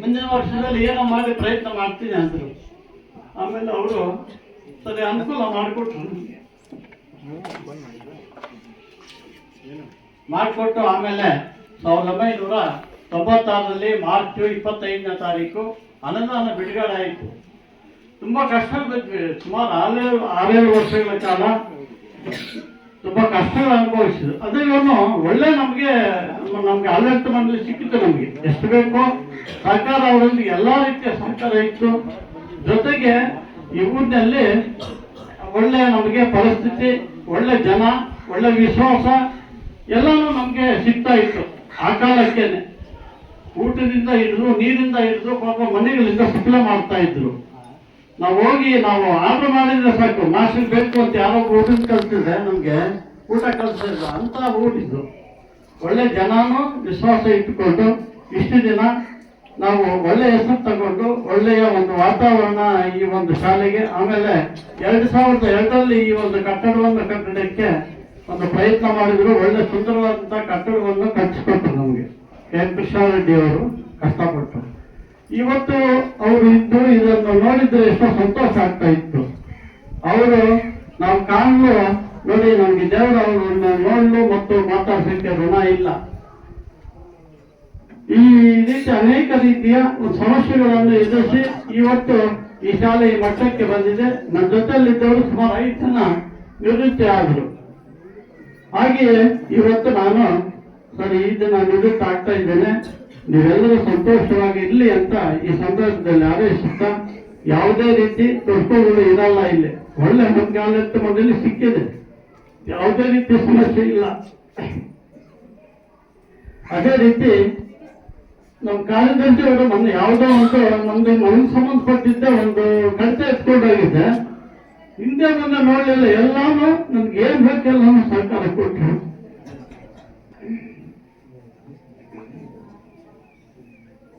ಮುಂದಿನ ವರ್ಷದಲ್ಲಿ ಏನೋ ಮಾಡಿ ಪ್ರಯತ್ನ ಮಾಡ್ತೀನಿ ಅಂದರು. ಆಮೇಲೆ ಅವರು ಸರಿ ಅನುಕೂಲ ಮಾಡಿಕೊಟ್ರು. ಮಾಡಿಕೊಟ್ಟು ಆಮೇಲೆ ಸಾವಿರದ ಒಂಬೈನೂರ ತೊಂಬತ್ತಾರರಲ್ಲಿ ಮಾರ್ಚ್ ಇಪ್ಪತ್ತೈದನೇ ತಾರೀಕು ಅನುದಾನ ಬಿಡುಗಡೆ ಆಯಿತು. ತುಂಬ ಕಷ್ಟ ಸುಮಾರು ಆರೇಳು ಆರೇಳು ವರ್ಷಗಳ ಕಾಲ ತುಂಬಾ ಕಷ್ಟಗಳು ಅನುಭವಿಸಿದ್ರು. ಅದೇ ಇವನು ಒಳ್ಳೆ ನಮಗೆ, ನಮ್ಗೆ ಆಡಳಿತ ಮಂಡಳಿ ಸಿಕ್ಕಿತ್ತು ನಮಗೆ. ಎಷ್ಟು ಬೇಕೋ, ಸರ್ಕಾರ ಅವರೊಂದಿಗೆ ಎಲ್ಲಾ ರೀತಿಯ ಸಹಕಾರ ಇತ್ತು. ಜೊತೆಗೆ ಈ ಊರಿನಲ್ಲಿ ಒಳ್ಳೆ ನಮಗೆ ಪರಿಸ್ಥಿತಿ, ಒಳ್ಳೆ ಜನ, ಒಳ್ಳೆ ವಿಶ್ವಾಸ ಎಲ್ಲಾನು ನಮಗೆ ಸಿಗ್ತಾ ಇತ್ತು ಆ ಕಾಲಕ್ಕೇನೆ. ಊಟದಿಂದ ಹಿಡಿದು ನೀರಿಂದ ಹಿಡಿದು ಪಾಪ ಮನೆಗಳಿಂದ ಸಪ್ಲೈ ಮಾಡ್ತಾ ಇದ್ರು. ನಾವು ಹೋಗಿ ನಾವು ಆರ್ಡರ್ ಮಾಡಿದ್ರೆ ಸಾಕು. ಮಾಸ್ಟರ್ ಬೇಕು ಅಂತ ಯಾರೋ ಊಟ ಕಲ್ತಿದ್ರೆ ನಮಗೆ ಊಟ ಕಲ್ಸಿಲ್ಲ ಅಂತ ಊಟಿದ್ದು ಒಳ್ಳೆ ಜನನು ವಿಶ್ವಾಸ ಇಟ್ಟುಕೊಂಡು ಇಷ್ಟು ದಿನ ನಾವು ಒಳ್ಳೆ ಹೆಸರು ತಗೊಂಡು ಒಳ್ಳೆಯ ಒಂದು ವಾತಾವರಣ ಈ ಒಂದು ಶಾಲೆಗೆ. ಆಮೇಲೆ ಎರಡು ಸಾವಿರದ ಎರಡರಲ್ಲಿ ಈ ಒಂದು ಕಟ್ಟಡವನ್ನು ಕಟ್ಟಡಕ್ಕೆ ಒಂದು ಪ್ರಯತ್ನ ಮಾಡಿದ್ರು. ಒಳ್ಳೆ ಸುಂದರವಾದಂಥ ಕಟ್ಟಡವನ್ನು ಕಟ್ಟಿಸ್ಕೊಟ್ರು ನಮಗೆ. ಕೆ ಕೃಷ್ಣಾರೆಡ್ಡಿ ಅವರು ಕಷ್ಟಪಟ್ಟು ಇವತ್ತು ಅವರು ಇದ್ದು ಇದನ್ನು ನೋಡಿದ್ರೆ ಎಷ್ಟೋ ಸಂತೋಷ ಆಗ್ತಾ ಇತ್ತು. ಅವರು ನಾವು ಕಾಣಲು ನೋಡಿ ನಮ್ಗೆ ದೇವರು ಅವರನ್ನು ನೋಡಲು ಮತ್ತು ಮಾತಾಡ್ಸಕ್ಕೆ ಋಣ ಇಲ್ಲ. ಈ ರೀತಿ ಅನೇಕ ರೀತಿಯ ಸಮಸ್ಯೆಗಳನ್ನು ಎದುರಿಸಿ ಇವತ್ತು ಈ ಶಾಲೆ ಈ ಮಟ್ಟಕ್ಕೆ ಬಂದಿದೆ. ನನ್ನ ಜೊತೆಯಲ್ಲಿದ್ದವರು ಸುಮಾರು ಐದು ಜನ ನಿವೃತ್ತಿ ಆದರು. ಹಾಗೆಯೇ ಇವತ್ತು ನಾನು ಸರಿ, ಈ ದಿನ ನಿವೃತ್ತ ಆಗ್ತಾ ಇದ್ದೇನೆ. ನೀವೆಲ್ಲರೂ ಸಂತೋಷವಾಗಿ ಇರಲಿ ಅಂತ ಈ ಸಂದರ್ಭದಲ್ಲಿ ಆದೇಶಿಸ್ತಾ. ಯಾವುದೇ ರೀತಿ ಪ್ರಶ್ನೆಗಳು ಇರಲ್ಲ ಇಲ್ಲಿ. ಒಳ್ಳೆ ನಮ್ಗೆ ಮೊದಲು ಸಿಕ್ಕಿದೆ. ಯಾವುದೇ ರೀತಿ ಸಮಸ್ಯೆ ಇಲ್ಲ. ಅದೇ ರೀತಿ ನಮ್ಮ ಕಾರ್ಯದರ್ಶಿ ಅವರು ಮೊನ್ನೆ ಯಾವುದೋ ಒಂದು ನಮ್ದು ನಮ್ಗೆ ಸಂಬಂಧಪಟ್ಟಿದ್ದ ಒಂದು ಕಂತೆ ಎತ್ಕೊಂಡೋಗಿದ್ದೆ. ಹಿಂದೆ ಬಂದ ನೋಡಲಿಲ್ಲ ಎಲ್ಲಾನು ನನ್ಗೆ ಏನ್ ಬೇಕೆಲ್ಲ ಸರ್ಕಾರ ಕೊಟ್ಟರು.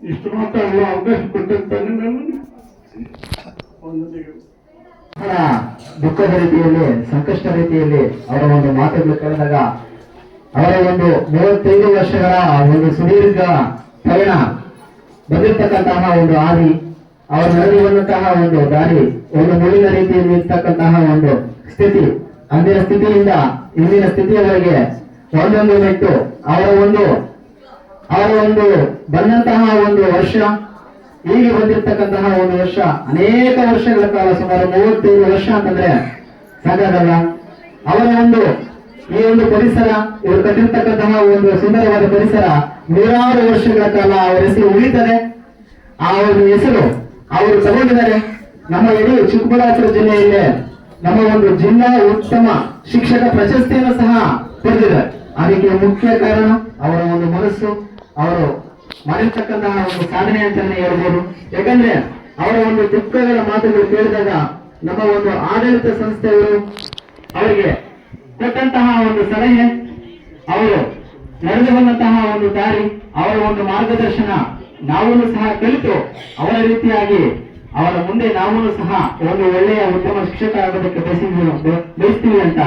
ಇಷ್ಟು ಮಾತಾಡುವ ಅವಕಾಶ ದುಃಖದ ರೀತಿಯಲ್ಲಿ ಸಂಕಷ್ಟ ರೀತಿಯಲ್ಲಿ ಅವರ ಒಂದು ಮಾತುಗಳು ಕೇಳಿದಾಗ ಅವರ ಒಂದು ಮೂವತ್ತೈದು ವರ್ಷಗಳ ಒಂದು ಸುದೀರ್ಘ ಪಯಣ ಬಂದಿರತಕ್ಕಂತಹ ಒಂದು ಹಾದಿ, ಅವರು ನಡೆದು ಬಂದಂತಹ ಒಂದು ದಾರಿ, ಒಂದು ಮುಳಿನ ರೀತಿಯಲ್ಲಿ ಇರ್ತಕ್ಕಂತಹ ಒಂದು ಸ್ಥಿತಿ, ಅಂದಿನ ಸ್ಥಿತಿಯಿಂದ ಇಂದಿನ ಸ್ಥಿತಿಯವರೆಗೆ ಒಂದೊಂದು ನೆಟ್ಟು ಅವರ ಒಂದು ಅವರ ಒಂದು ಬಂದಂತಹ ಒಂದು ವರ್ಷ ಈಗ ಬಂದಿರತಕ್ಕಂತಹ ಒಂದು ವರ್ಷ, ಅನೇಕ ವರ್ಷಗಳ ಕಾಲ, ಸುಮಾರು ಮೂವತ್ತೈದು ವರ್ಷ ಅಂತಂದ್ರೆ ಸಾಕಾಗಲ್ಲ. ಅವರ ಒಂದು ಈ ಒಂದು ಪರಿಸರ, ಇವರು ಕಟ್ಟಿರ್ತಕ್ಕಂತಹ ಒಂದು ಸುಂದರವಾದ ಪರಿಸರ, ನೂರಾರು ವರ್ಷಗಳ ಕಾಲ ಅವರ ಹೆಸರು ಉಳಿತದೆ. ಆ ಒಂದು ಹೆಸರು ಅವರು ತಗೊಂಡಿದ್ದಾರೆ. ನಮ್ಮ ಇಡೀ ಚಿಕ್ಕಬಳ್ಳಾಪುರ ಜಿಲ್ಲೆಯಲ್ಲಿ ನಮ್ಮ ಒಂದು ಜಿಲ್ಲಾ ಉತ್ತಮ ಶಿಕ್ಷಕ ಪ್ರಶಸ್ತಿಯನ್ನು ಸಹ ಪಡೆದಿದ್ದಾರೆ. ಅದಕ್ಕೆ ಮುಖ್ಯ ಕಾರಣ ಅವರ ಒಂದು ಮನಸ್ಸು. ಅವರು ಮಾಡಿರ್ತಕ್ಕಂತಹ ಒಂದು ಸಾಧನೆ ಅಂತಾನೆ ಹೇಳ್ಬೋದು. ಯಾಕಂದ್ರೆ ಅವರ ಒಂದು ದುಃಖಗಳ ಮಾತುಗಳು ಕೇಳಿದಾಗ ನಮ್ಮ ಒಂದು ಆಡಳಿತ ಸಂಸ್ಥೆಯವರು ಅವರಿಗೆ ಕೊಟ್ಟಂತಹ ಒಂದು ಸಲಹೆ, ಅವರು ನಡೆದು ಬಂದಂತಹ ಒಂದು ದಾರಿ, ಅವರ ಒಂದು ಮಾರ್ಗದರ್ಶನ ನಾವೂ ಸಹ ಕಲಿತು ಅವರ ರೀತಿಯಾಗಿ ಅವರ ಮುಂದೆ ನಾವೂ ಸಹ ಒಂದು ಒಳ್ಳೆಯ ಉತ್ತಮ ಶಿಕ್ಷಕರಾಗೋದಕ್ಕೆ ಬಯಸಿದ್ವಿ ಬಯಸ್ತೀವಿ ಅಂತ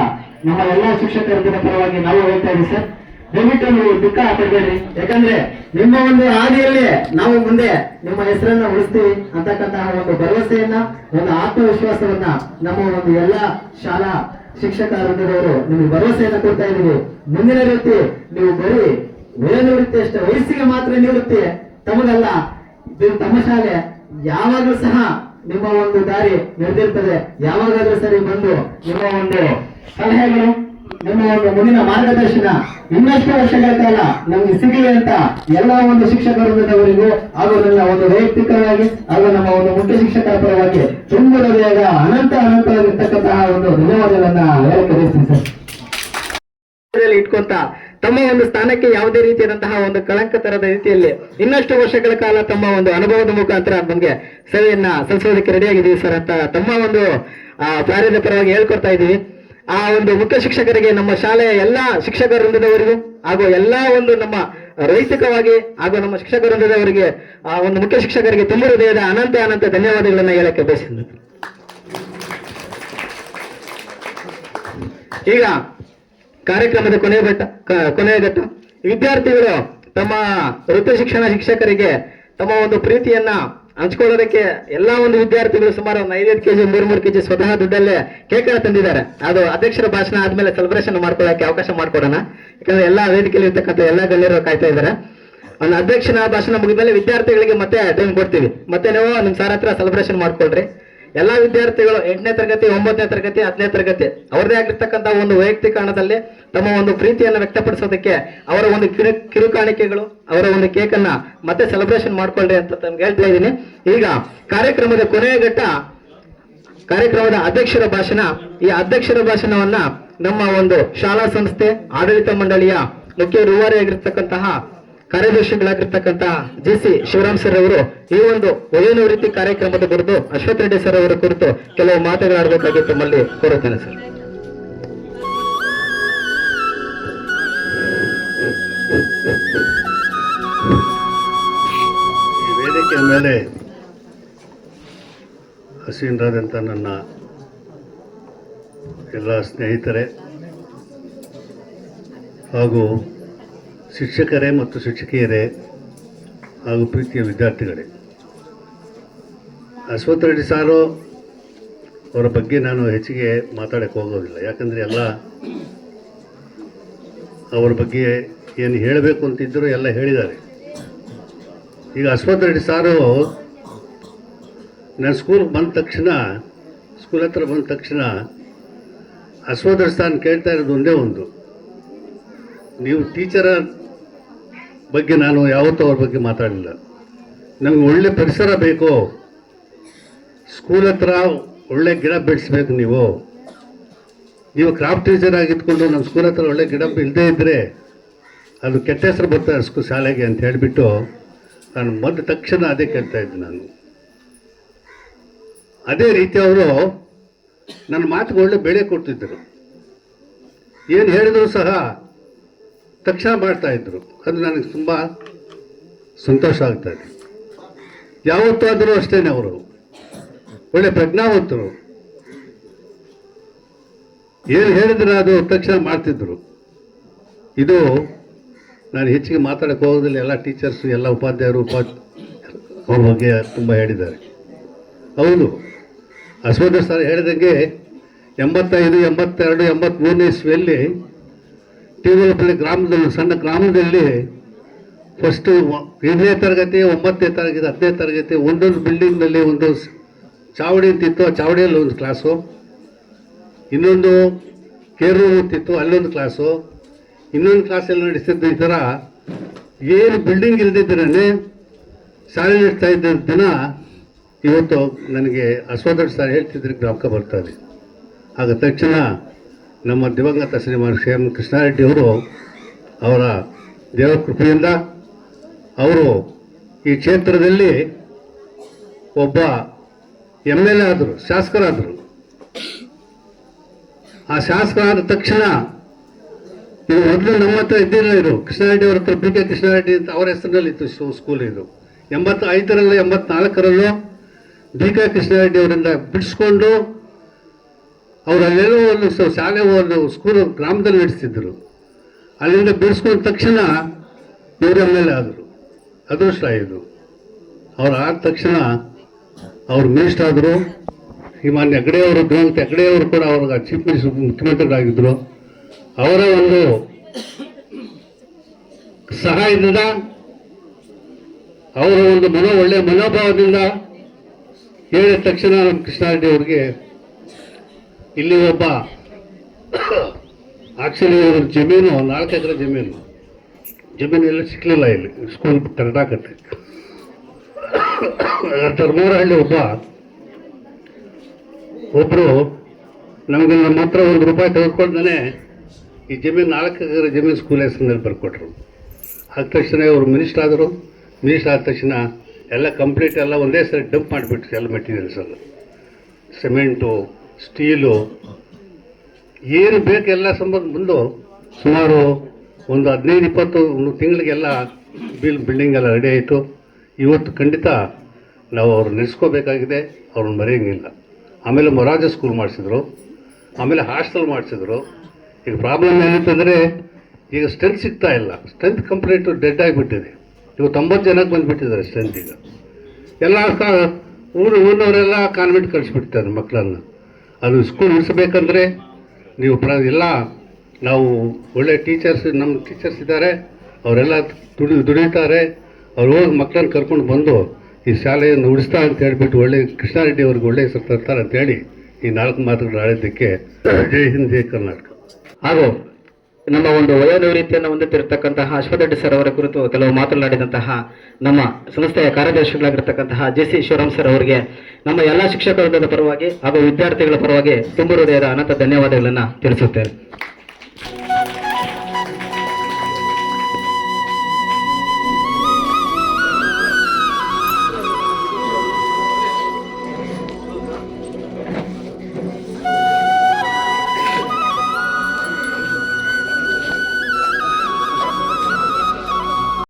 ನಮ್ಮ ಎಲ್ಲಾ ಶಿಕ್ಷಕರ ಪರವಾಗಿ ನಾವು ಹೇಳ್ತಾ ಇದ್ದೀವಿ ಸರ್. ದಯವಿಟ್ಟು ನೀವು ದುಃಖ ಪಡಬೇಡಿ ಯಾಕಂದ್ರೆ ನಿಮ್ಮ ಒಂದು ಹಾದಿಯಲ್ಲಿ ನಾವು ಮುಂದೆ ನಿಮ್ಮ ಹೆಸರನ್ನ ಉಳಿಸ್ತೀವಿ ಅಂತಕ್ಕಂತಹ ಒಂದು ಭರವಸೆಯನ್ನ, ಒಂದು ಆತ್ಮವಿಶ್ವಾಸವನ್ನ ನಮ್ಮ ಒಂದು ಎಲ್ಲಾ ಶಾಲಾ ಶಿಕ್ಷಕ ವೃಂದದವರು ನಿಮಗೆ ಭರವಸೆಯನ್ನ ಕೊಡ್ತಾ ಇದ್ದೀವಿ. ಮುಂದಿನ ರೀತಿ ನೀವು ಬರೀ ನಿವೃತ್ತಿ ಅಷ್ಟೇ, ವಯಸ್ಸಿಗೆ ಮಾತ್ರ ನಿವೃತ್ತಿ ತಮಗಲ್ಲ, ಇದು ತಮ್ಮ ಶಾಲೆ. ಯಾವಾಗಲೂ ಸಹ ನಿಮ್ಮ ಒಂದು ದಾರಿ ನಡೆದಿರ್ತದೆ. ಯಾವಾಗಾದ್ರೂ ಸರಿ ಬಂದು ನಿಮ್ಮ ಒಂದು ಸಲಹೆಗಳು ನಿಮ್ಮ ಒಂದು ಮುಂದಿನ ಮಾರ್ಗದರ್ಶನ ಇನ್ನಷ್ಟು ವರ್ಷಗಳ ಕಾಲ ನಮ್ಗೆ ಸಿಗಲಿ ಅಂತ ಎಲ್ಲ ಒಂದು ಶಿಕ್ಷಕ ವೃಂದದವರಿಗೂ ಹಾಗೂ ನನ್ನ ಒಂದು ವೈಯಕ್ತಿಕವಾಗಿ ಹಾಗೂ ನಮ್ಮ ಒಂದು ಮುಖ್ಯ ಶಿಕ್ಷಕರ ಪರವಾಗಿ ತುಂಬ ಹೃದಯದ ಅನಂತ ಅನಂತವಾಗಿರ್ತಕ್ಕಂತಹ ಒಂದು ಧನ್ಯವಾದಗಳನ್ನ ಹೇಳಕ್ಕೆ ಬಯಸ್ತೀನಿ ಸರ್. ಇಟ್ಕೊಂತ ತಮ್ಮ ಒಂದು ಸ್ಥಾನಕ್ಕೆ ಯಾವುದೇ ರೀತಿಯಾದಂತಹ ಒಂದು ಕಳಂಕ ತರದ ರೀತಿಯಲ್ಲಿ ಇನ್ನಷ್ಟು ವರ್ಷಗಳ ಕಾಲ ತಮ್ಮ ಒಂದು ಅನುಭವದ ಮುಖಾಂತರ ನಮಗೆ ಸೇವೆಯನ್ನ ಸಲ್ಲಿಸೋದಕ್ಕೆ ರೆಡಿ ಆಗಿದ್ದೀವಿ ಸರ್ ಅಂತ ತಮ್ಮ ಒಂದು ಕಾರ್ಯದ ಪರವಾಗಿ ಹೇಳ್ಕೊಡ್ತಾ ಇದ್ದೀವಿ. ಆ ಒಂದು ಮುಖ್ಯ ಶಿಕ್ಷಕರಿಗೆ ನಮ್ಮ ಶಾಲೆಯ ಎಲ್ಲ ಶಿಕ್ಷಕ ವೃಂದದವರಿಗೂ ಹಾಗೂ ಎಲ್ಲ ಒಂದು ನಮ್ಮ ರೈತಿಕವಾಗಿ ಹಾಗೂ ನಮ್ಮ ಶಿಕ್ಷಕ ವೃಂದದವರಿಗೆ ಆ ಒಂದು ಮುಖ್ಯ ಶಿಕ್ಷಕರಿಗೆ ತುಂಬ ಹೃದಯದ ಅನಂತ ಅನಂತ ಧನ್ಯವಾದಗಳನ್ನ ಹೇಳಕ್ಕೆ ಬಯಸಿದ್ದೀನಿ ಈಗ ಕಾರ್ಯಕ್ರಮದ ಕೊನೆಯ ಘಟ್ಟ ಕೊನೆಯ ಘಟ್ಟ. ವಿದ್ಯಾರ್ಥಿಗಳು ತಮ್ಮ ವೃತ್ತಿ ಶಿಕ್ಷಣ ಶಿಕ್ಷಕರಿಗೆ ತಮ್ಮ ಒಂದು ಪ್ರೀತಿಯನ್ನ ಹಂಚ್ಕೊಳ್ಳೋದಕ್ಕೆ ಎಲ್ಲಾ ಒಂದು ವಿದ್ಯಾರ್ಥಿಗಳು ಸುಮಾರು ಒಂದು ಐದೈದು ಕೆಜಿ, ಮೂರ್, ಮೂರು ಕೆಜಿ ಸ್ವತಃ ದುಡ್ಡಲ್ಲೇ ಕೇಕ್ ತಂದಿದ್ದಾರೆ. ಅದು ಅಧ್ಯಕ್ಷರ ಭಾಷಣ ಆದ್ಮೇಲೆ ಸೆಲೆಬ್ರೇಷನ್ ಮಾಡ್ಕೊಳ್ಳೋಕೆ ಅವಕಾಶ ಮಾಡ್ಕೊಡೋಣ. ಯಾಕಂದ್ರೆ ಎಲ್ಲಾ ವೇದಿಕೆಯಲ್ಲಿ ಇರ್ತಕ್ಕಂಥ ಎಲ್ಲಾ ಗಣ್ಯರು ಕಾಯ್ತಾ ಇದ್ದಾರೆ. ಒಂದು ಅಧ್ಯಕ್ಷನ ಭಾಷಣ ಮುಗಿದ್ಮೇಲೆ ವಿದ್ಯಾರ್ಥಿಗಳಿಗೆ ಮತ್ತೆ ಟೈಮ್ ಕೊಡ್ತೀವಿ. ಮತ್ತೆ ನೀವು ನಿಮ್ ಸಾರ್ ಹತ್ರ ಸೆಲೆಬ್ರೇಷನ್ ಮಾಡ್ಕೊಳ್ರಿ. ಎಲ್ಲಾ ವಿದ್ಯಾರ್ಥಿಗಳು ಎಂಟನೇ ತರಗತಿ, ಒಂಬತ್ತನೇ ತರಗತಿ, ಹತ್ತನೇ ತರಗತಿ ಅವರದೇ ಆಗಿರ್ತಕ್ಕಂಥ ಒಂದು ವೈಯಕ್ತಿಕ ಹಣದಲ್ಲಿ ತಮ್ಮ ಒಂದು ಪ್ರೀತಿಯನ್ನು ವ್ಯಕ್ತಪಡಿಸೋದಕ್ಕೆ ಅವರ ಒಂದು ಕಿರು, ಕಿರುಕಾಣಿಕೆಗಳು, ಅವರ ಒಂದು ಕೇಕ್ ಅನ್ನ ಮತ್ತೆ ಸೆಲೆಬ್ರೇಷನ್ ಮಾಡ್ಕೊಳ್ರಿ ಅಂತ ತಮ್ಗೆ ಹೇಳ್ತಾ ಇದ್ದೀನಿ. ಈಗ ಕಾರ್ಯಕ್ರಮದ ಕೊನೆಯ ಘಟ್ಟ, ಕಾರ್ಯಕ್ರಮದ ಅಧ್ಯಕ್ಷರ ಭಾಷಣ. ಈ ಅಧ್ಯಕ್ಷರ ಭಾಷಣವನ್ನ ನಮ್ಮ ಒಂದು ಶಾಲಾ ಸಂಸ್ಥೆ, ಆಡಳಿತ ಮಂಡಳಿಯ ಮುಖ್ಯ ರೂವಾರಿಯಾಗಿರ್ತಕ್ಕಂತಹ ಕಾರ್ಯದರ್ಶಿಗಳಾಗಿರ್ತಕ್ಕಂತಹ ಜಿ ಸಿ ಶಿವರಾಮ್ ಸರ್ ಅವರು ಈ ಒಂದು ವಯೋನಿವೃತ್ತಿ ಕಾರ್ಯಕ್ರಮದ ಕುರಿತು ಅಶ್ವಥ್ ರೆಡ್ಡಿ ಸರ್ ಅವರ ಕುರಿತು ಕೆಲವು ಮಾತುಗಳಾಡಬೇಕಾಗಿ ತಮ್ಮಲ್ಲಿ ಕೋರುತ್ತೇನೆ ಸರ್. ಈ ಮೇಲೆ ಹಸೀನರಾದಂಥ ನನ್ನ ಎಲ್ಲ ಸ್ನೇಹಿತರೆ ಹಾಗೂ ಶಿಕ್ಷಕರೇ ಮತ್ತು ಶಿಕ್ಷಕಿಯರೇ ಹಾಗೂ ಪ್ರೀತಿಯ ವಿದ್ಯಾರ್ಥಿಗಳೇ. ಅಶ್ವಥ್ ರೆಡ್ಡಿ ಸಾರು ಅವರ ಬಗ್ಗೆ ನಾನು ಹೆಚ್ಚಿಗೆ ಮಾತಾಡಕ್ಕೆ ಹೋಗೋದಿಲ್ಲ. ಯಾಕಂದರೆ ಎಲ್ಲ ಅವರ ಬಗ್ಗೆ ಏನು ಹೇಳಬೇಕು ಅಂತಿದ್ದರು ಎಲ್ಲ ಹೇಳಿದ್ದಾರೆ. ಈಗ ಅಶ್ವಥ್ ರೆಡ್ಡಿ ಸಾರು ನಾನು ಸ್ಕೂಲ್ಗೆ ಬಂದ ತಕ್ಷಣ ಸ್ಕೂಲ್ ಹತ್ರ ಬಂದ ತಕ್ಷಣ ಅಶ್ವಥ್ ರೆಡ್ಡಿ ಸಾರ್ ಕೇಳ್ತಾ ಇರೋದು ಒಂದೇ ಒಂದು. ನೀವು ಟೀಚರ ಬಗ್ಗೆ ನಾನು ಯಾವತ್ತೂ ಅವ್ರ ಬಗ್ಗೆ ಮಾತಾಡಲಿಲ್ಲ. ನಮಗೆ ಒಳ್ಳೆ ಪರಿಸರ ಬೇಕು. ಸ್ಕೂಲ್ ಹತ್ರ ಒಳ್ಳೆ ಗಿಡ ಬೆಳೆಸ್ಬೇಕು ನೀವು. ನೀವು ಕ್ರಾಫ್ಟ್ ಟೀಚರ್ ಆಗಿದ್ಕೊಂಡು ನಮ್ಮ ಸ್ಕೂಲ್ ಹತ್ರ ಒಳ್ಳೆ ಗಿಡ ಇಲ್ಲದೇ ಇದ್ದರೆ ಅದು ಕೆಟ್ಟ ಹೆಸರು ಬರ್ತಾರೆ ಸ್ಕೂಲ್ ಶಾಲೆಗೆ ಅಂತ ಹೇಳಿಬಿಟ್ಟು ನಾನು ಮೊದಲು ತಕ್ಷಣ ಅದೇ ಕೇಳ್ತಾ ಇದ್ದೆ ನಾನು. ಅದೇ ರೀತಿ ಅವರು ನನ್ನ ಮಾತಿಗೆ ಒಳ್ಳೆ ಬೆಳೆ ಕೊಡ್ತಿದ್ದರು. ಏನು ಹೇಳಿದ್ರು ಸಹ ತಕ್ಷಣ ಮಾಡ್ತಾ ಇದ್ರು. ಅದು ನನಗೆ ತುಂಬ ಸಂತೋಷ ಆಗ್ತಾ ಇದೆ. ಯಾವತ್ತೂ ಆದರೂ ಅಷ್ಟೇ ಅವರು. ಒಳ್ಳೆ ಪ್ರಜ್ಞಾವಂತರು. ಏನು ಹೇಳಿದ್ರೆ ಅದು ತಕ್ಷಣ ಮಾಡ್ತಿದ್ರು. ಇದು ನಾನು ಹೆಚ್ಚಿಗೆ ಮಾತಾಡಕ್ಕೆ ಹೋಗೋದಿಲ್ಲ. ಎಲ್ಲ ಟೀಚರ್ಸು, ಎಲ್ಲ ಉಪಾಧ್ಯಾಯರು, ಉಪಾಧ್ಯ, ಅವ್ರ ಬಗ್ಗೆ ತುಂಬ ಹೇಳಿದ್ದಾರೆ. ಹೌದು. ಅಶ್ವಥ ಸರ್ ಹೇಳಿದಂಗೆ ಎಂಬತ್ತೈದು, ಎಂಬತ್ತೆರಡು ಎಂಬತ್ತ್ಮೂರನೇ ಇಸ್ವಿಯಲ್ಲಿ ಟಿವಲಪಲ್ಲಿ ಗ್ರಾಮದಲ್ಲಿ, ಸಣ್ಣ ಗ್ರಾಮದಲ್ಲಿ ಫಸ್ಟು ಎಂಟನೇ ತರಗತಿ, ಒಂಬತ್ತನೇ ತರಗತಿ, ಹತ್ತನೇ ತರಗತಿ ಒಂದೊಂದು ಬಿಲ್ಡಿಂಗ್ನಲ್ಲಿ ಒಂದು ಚಾವಡಿ ಅಂತಿತ್ತು ಆ ಚಾವಡಿಯಲ್ಲಿ ಒಂದು ಕ್ಲಾಸು ಇನ್ನೊಂದು ಕೇರ್ ರೂಮ್ ಅಂತಿತ್ತು ಅಲ್ಲೊಂದು ಕ್ಲಾಸು ಇನ್ನೊಂದು ಕ್ಲಾಸಲ್ಲಿ ನಡೆಸ್ತಿದ್ದು ಈ ಥರ ಏನು ಬಿಲ್ಡಿಂಗ್ ಇಲ್ದಿದ್ದರೇ ಶಾಲೆ ನಡೆಸ್ತಾ ಇದ್ದ ದಿನ ಇವತ್ತು ನನಗೆ ಅಶ್ವಥ್ ಸರ್ ಹೇಳ್ತಿದ್ರೆ ಬರ್ತಾ ಇದೆ. ಆಗ ತಕ್ಷಣ ನಮ್ಮ ದಿವಂಗತ ಶ್ರೀಮಾನ್ ಸಿ ಎಂ ಕೃಷ್ಣಾರೆಡ್ಡಿ ಅವರು ದೇವ ಕೃಪೆಯಿಂದ ಅವರು ಈ ಕ್ಷೇತ್ರದಲ್ಲಿ ಒಬ್ಬ ಎಂ ಎಲ್ ಎ ಆದರು, ಶಾಸಕರಾದರು. ಆ ಶಾಸಕರಾದ ತಕ್ಷಣ ಇದು ಮೊದಲು ನಮ್ಮ ಹತ್ರ ಇದ್ದಿರಲಿಲ್ಲ ಇದು. ಕೃಷ್ಣಾರೆಡ್ಡಿ ಅವರ ಹತ್ರ ಬಿ ಕೆ ಕೃಷ್ಣಾರೆಡ್ಡಿ ಅಂತ ಅವರ ಹೆಸರಿನಲ್ಲಿ ಇತ್ತು ಶು- ಸ್ಕೂಲ್ ಇದು. ಎಂಬತ್ತ ಐದರಲ್ಲೂ ಎಂಬತ್ನಾಲ್ಕರಲ್ಲೂ ಬಿ ಕೆ ಕೃಷ್ಣಾರೆಡ್ಡಿ ಅವರಿಂದ ಬಿಡಿಸ್ಕೊಂಡು ಅವರು ಅಲ್ಲೆಲ್ಲೋ ಒಂದು ಶಾಲೆ ಒಂದು ಸ್ಕೂಲ್ ಗ್ರಾಮದಲ್ಲಿ ನಡೆಸ್ತಿದ್ದರು ಅಲ್ಲಿಂದ ಬಿಡಿಸ್ಕೊಂಡ ತಕ್ಷಣ ಇವರು ಎಂ ಆದರು. ಅದೃಷ್ಟ ಇದು. ಅವ್ರು ಆದ ತಕ್ಷಣ ಅವ್ರು ಮಿನಿಸ್ಟರ್ ಆದರು. ಈ ಮಾನ್ಯ ಹೆಗ್ಡೆ ಅವರು ಗ್ರಂಥ ಹೆಗ್ಡೆ ಅವರು ಕೂಡ ಅವ್ರಿಗೆ ಚೀಫ್ ಮಿನಿಸ್ಟರ್ ಮುಖ್ಯಮಂತ್ರಿಗಳಾಗಿದ್ದರು ಅವರ ಒಂದು ಸಹಾಯದಿಂದ ಅವರ ಒಂದು ಮನೋ ಒಳ್ಳೆಯ ಮನೋಭಾವದಿಂದ ಹೇಳಿದ ತಕ್ಷಣ ನಮ್ಮ ಕೃಷ್ಣಾರೆಡ್ಡಿ ಅವ್ರಿಗೆ ಇಲ್ಲಿ ಒಬ್ಬ ಆಕ್ಚುಲಿ ಅವ್ರ ಜಮೀನು, ನಾಲ್ಕು ಎಕರೆ ಜಮೀನು. ಜಮೀನು ಎಲ್ಲ ಸಿಕ್ಕಲಿಲ್ಲ ಇಲ್ಲಿ ಸ್ಕೂಲ್ ಕರ್ನಾಟಕಕ್ಕೆ ಧರ್ಮೂರಹಳ್ಳಿ ಒಬ್ಬ. ಒಬ್ಬರು ನಮಗೆ ನಮ್ಮ ಹತ್ರ ಒಂದು ರೂಪಾಯಿ ತೆಗೆದುಕೊಂಡೇ ಈ ಜಮೀನು ನಾಲ್ಕು ಎಕರೆ ಜಮೀನು ಸ್ಕೂಲ್ ಹೆಸರಿನಲ್ಲಿ ಬರ್ಕೊಟ್ರು. ಆದ ತಕ್ಷಣ ಇವರು ಮಿನಿಸ್ಟರ್ ಆದರು. ಮಿನಿಸ್ಟರ್ ಆದ ತಕ್ಷಣ ಎಲ್ಲ ಕಂಪ್ಲೀಟ್ ಎಲ್ಲ ಒಂದೇ ಸರಿ ಡಂಪ್ ಮಾಡಿಬಿಟ್ರು ಎಲ್ಲ ಮೆಟೀರಿಯಲ್ಸ್ ಎಲ್ಲ. Cement steel. ಏನು ಬೇಕು ಎಲ್ಲ ಸಂಬಂಧ ಬಂದು ಸುಮಾರು ಒಂದು ಹದಿನೈದು, ಇಪ್ಪತ್ತು ಒಂದು ತಿಂಗಳಿಗೆಲ್ಲ ಬಿಲ್ ಬಿಲ್ಡಿಂಗ್ ಎಲ್ಲ ರೆಡಿ ಆಯಿತು. ಇವತ್ತು ಖಂಡಿತ ನಾವು ಅವ್ರು ನೆಲೆಸ್ಕೋಬೇಕಾಗಿದೆ, ಅವ್ರನ್ನ ಮರೆಯೋಂಗಿಲ್ಲ. ಆಮೇಲೆ ಮೊರಾಜ ಸ್ಕೂಲ್ ಮಾಡಿಸಿದ್ರು. ಆಮೇಲೆ ಹಾಸ್ಟೆಲ್ ಮಾಡಿಸಿದ್ರು. ಈಗ ಪ್ರಾಬ್ಲಮ್ ಏನಂತಂದರೆ ಈಗ ಸ್ಟ್ರೆಂತ್ ಸಿಗ್ತಾ ಇಲ್ಲ. ಸ್ಟ್ರೆಂತ್ ಕಂಪ್ಲೀಟ್ ಡೆಡ್ ಆಗಿಬಿಟ್ಟಿದೆ. ಇವು ತೊಂಬತ್ತು ಜನಕ್ಕೆ ಬಂದುಬಿಟ್ಟಿದ್ದಾರೆ ಸ್ಟ್ರೆಂತ್ ಈಗ. ಎಲ್ಲ ಊರು ಊರಿನವರೆಲ್ಲ ಕಾನ್ವೆಂಟ್ ಕಳಿಸ್ಬಿಡ್ತಾರೆ ಮಕ್ಕಳನ್ನ ಅದು ಸ್ಕೂಲ್ ಉಳಿಸ್ಬೇಕಂದ್ರೆ ನೀವು ಪ್ರ, ಎಲ್ಲ ನಾವು ಒಳ್ಳೆ ಟೀಚರ್ಸ್ ನಮ್ಮ ಟೀಚರ್ಸ್ ಇದ್ದಾರೆ. ಅವರೆಲ್ಲ ದುಡಿ, ದುಡಿತಾರೆ. ಅವ್ರು ಹೋಗಿ ಮಕ್ಕಳನ್ನ ಕರ್ಕೊಂಡು ಬಂದು ಈ ಶಾಲೆಯನ್ನು ಉಳಿಸ್ತಾ ಅಂತ ಹೇಳ್ಬಿಟ್ಟು ಒಳ್ಳೆ ಕೃಷ್ಣಾರೆಡ್ಡಿ ಅವ್ರಿಗೆ ಒಳ್ಳೆ ಹೆಸರು ತರ್ತಾರೆ ಅಂತೇಳಿ ಈ ನಾಲ್ಕು ಮಾತುಗಳು ಆಡಿದ್ದಕ್ಕೆ ಜೈ ಹಿಂದ್, ಜೈ ಕರ್ನಾಟಕ. ಹಾಗೂ ನಮ್ಮ ಒಂದು ವಯೋನಿವೃತ್ತಿಯನ್ನು ಹೊಂದುತ್ತಿರತಕ್ಕಂತಹ ಅಶ್ವದಡ್ಡಿ ಸರ್ ಅವರ ಕುರಿತು ಕೆಲವು ಮಾತನಾಡಿದಂತಹ ನಮ್ಮ ಸಂಸ್ಥೆಯ ಕಾರ್ಯದರ್ಶಿಗಳಾಗಿರ್ತಕ್ಕಂತಹ ಜೆ ಸಿ ಶಿವರಾಮ್ ಸರ್ ಅವರಿಗೆ ನಮ್ಮ ಎಲ್ಲ ಶಿಕ್ಷಕ ವೃಂದದ ಪರವಾಗಿ ಹಾಗೂ ವಿದ್ಯಾರ್ಥಿಗಳ ಪರವಾಗಿ ತುಂಬ ಹೃದಯದ ಅನಂತ ಧನ್ಯವಾದಗಳನ್ನು ತಿಳಿಸುತ್ತೇನೆ.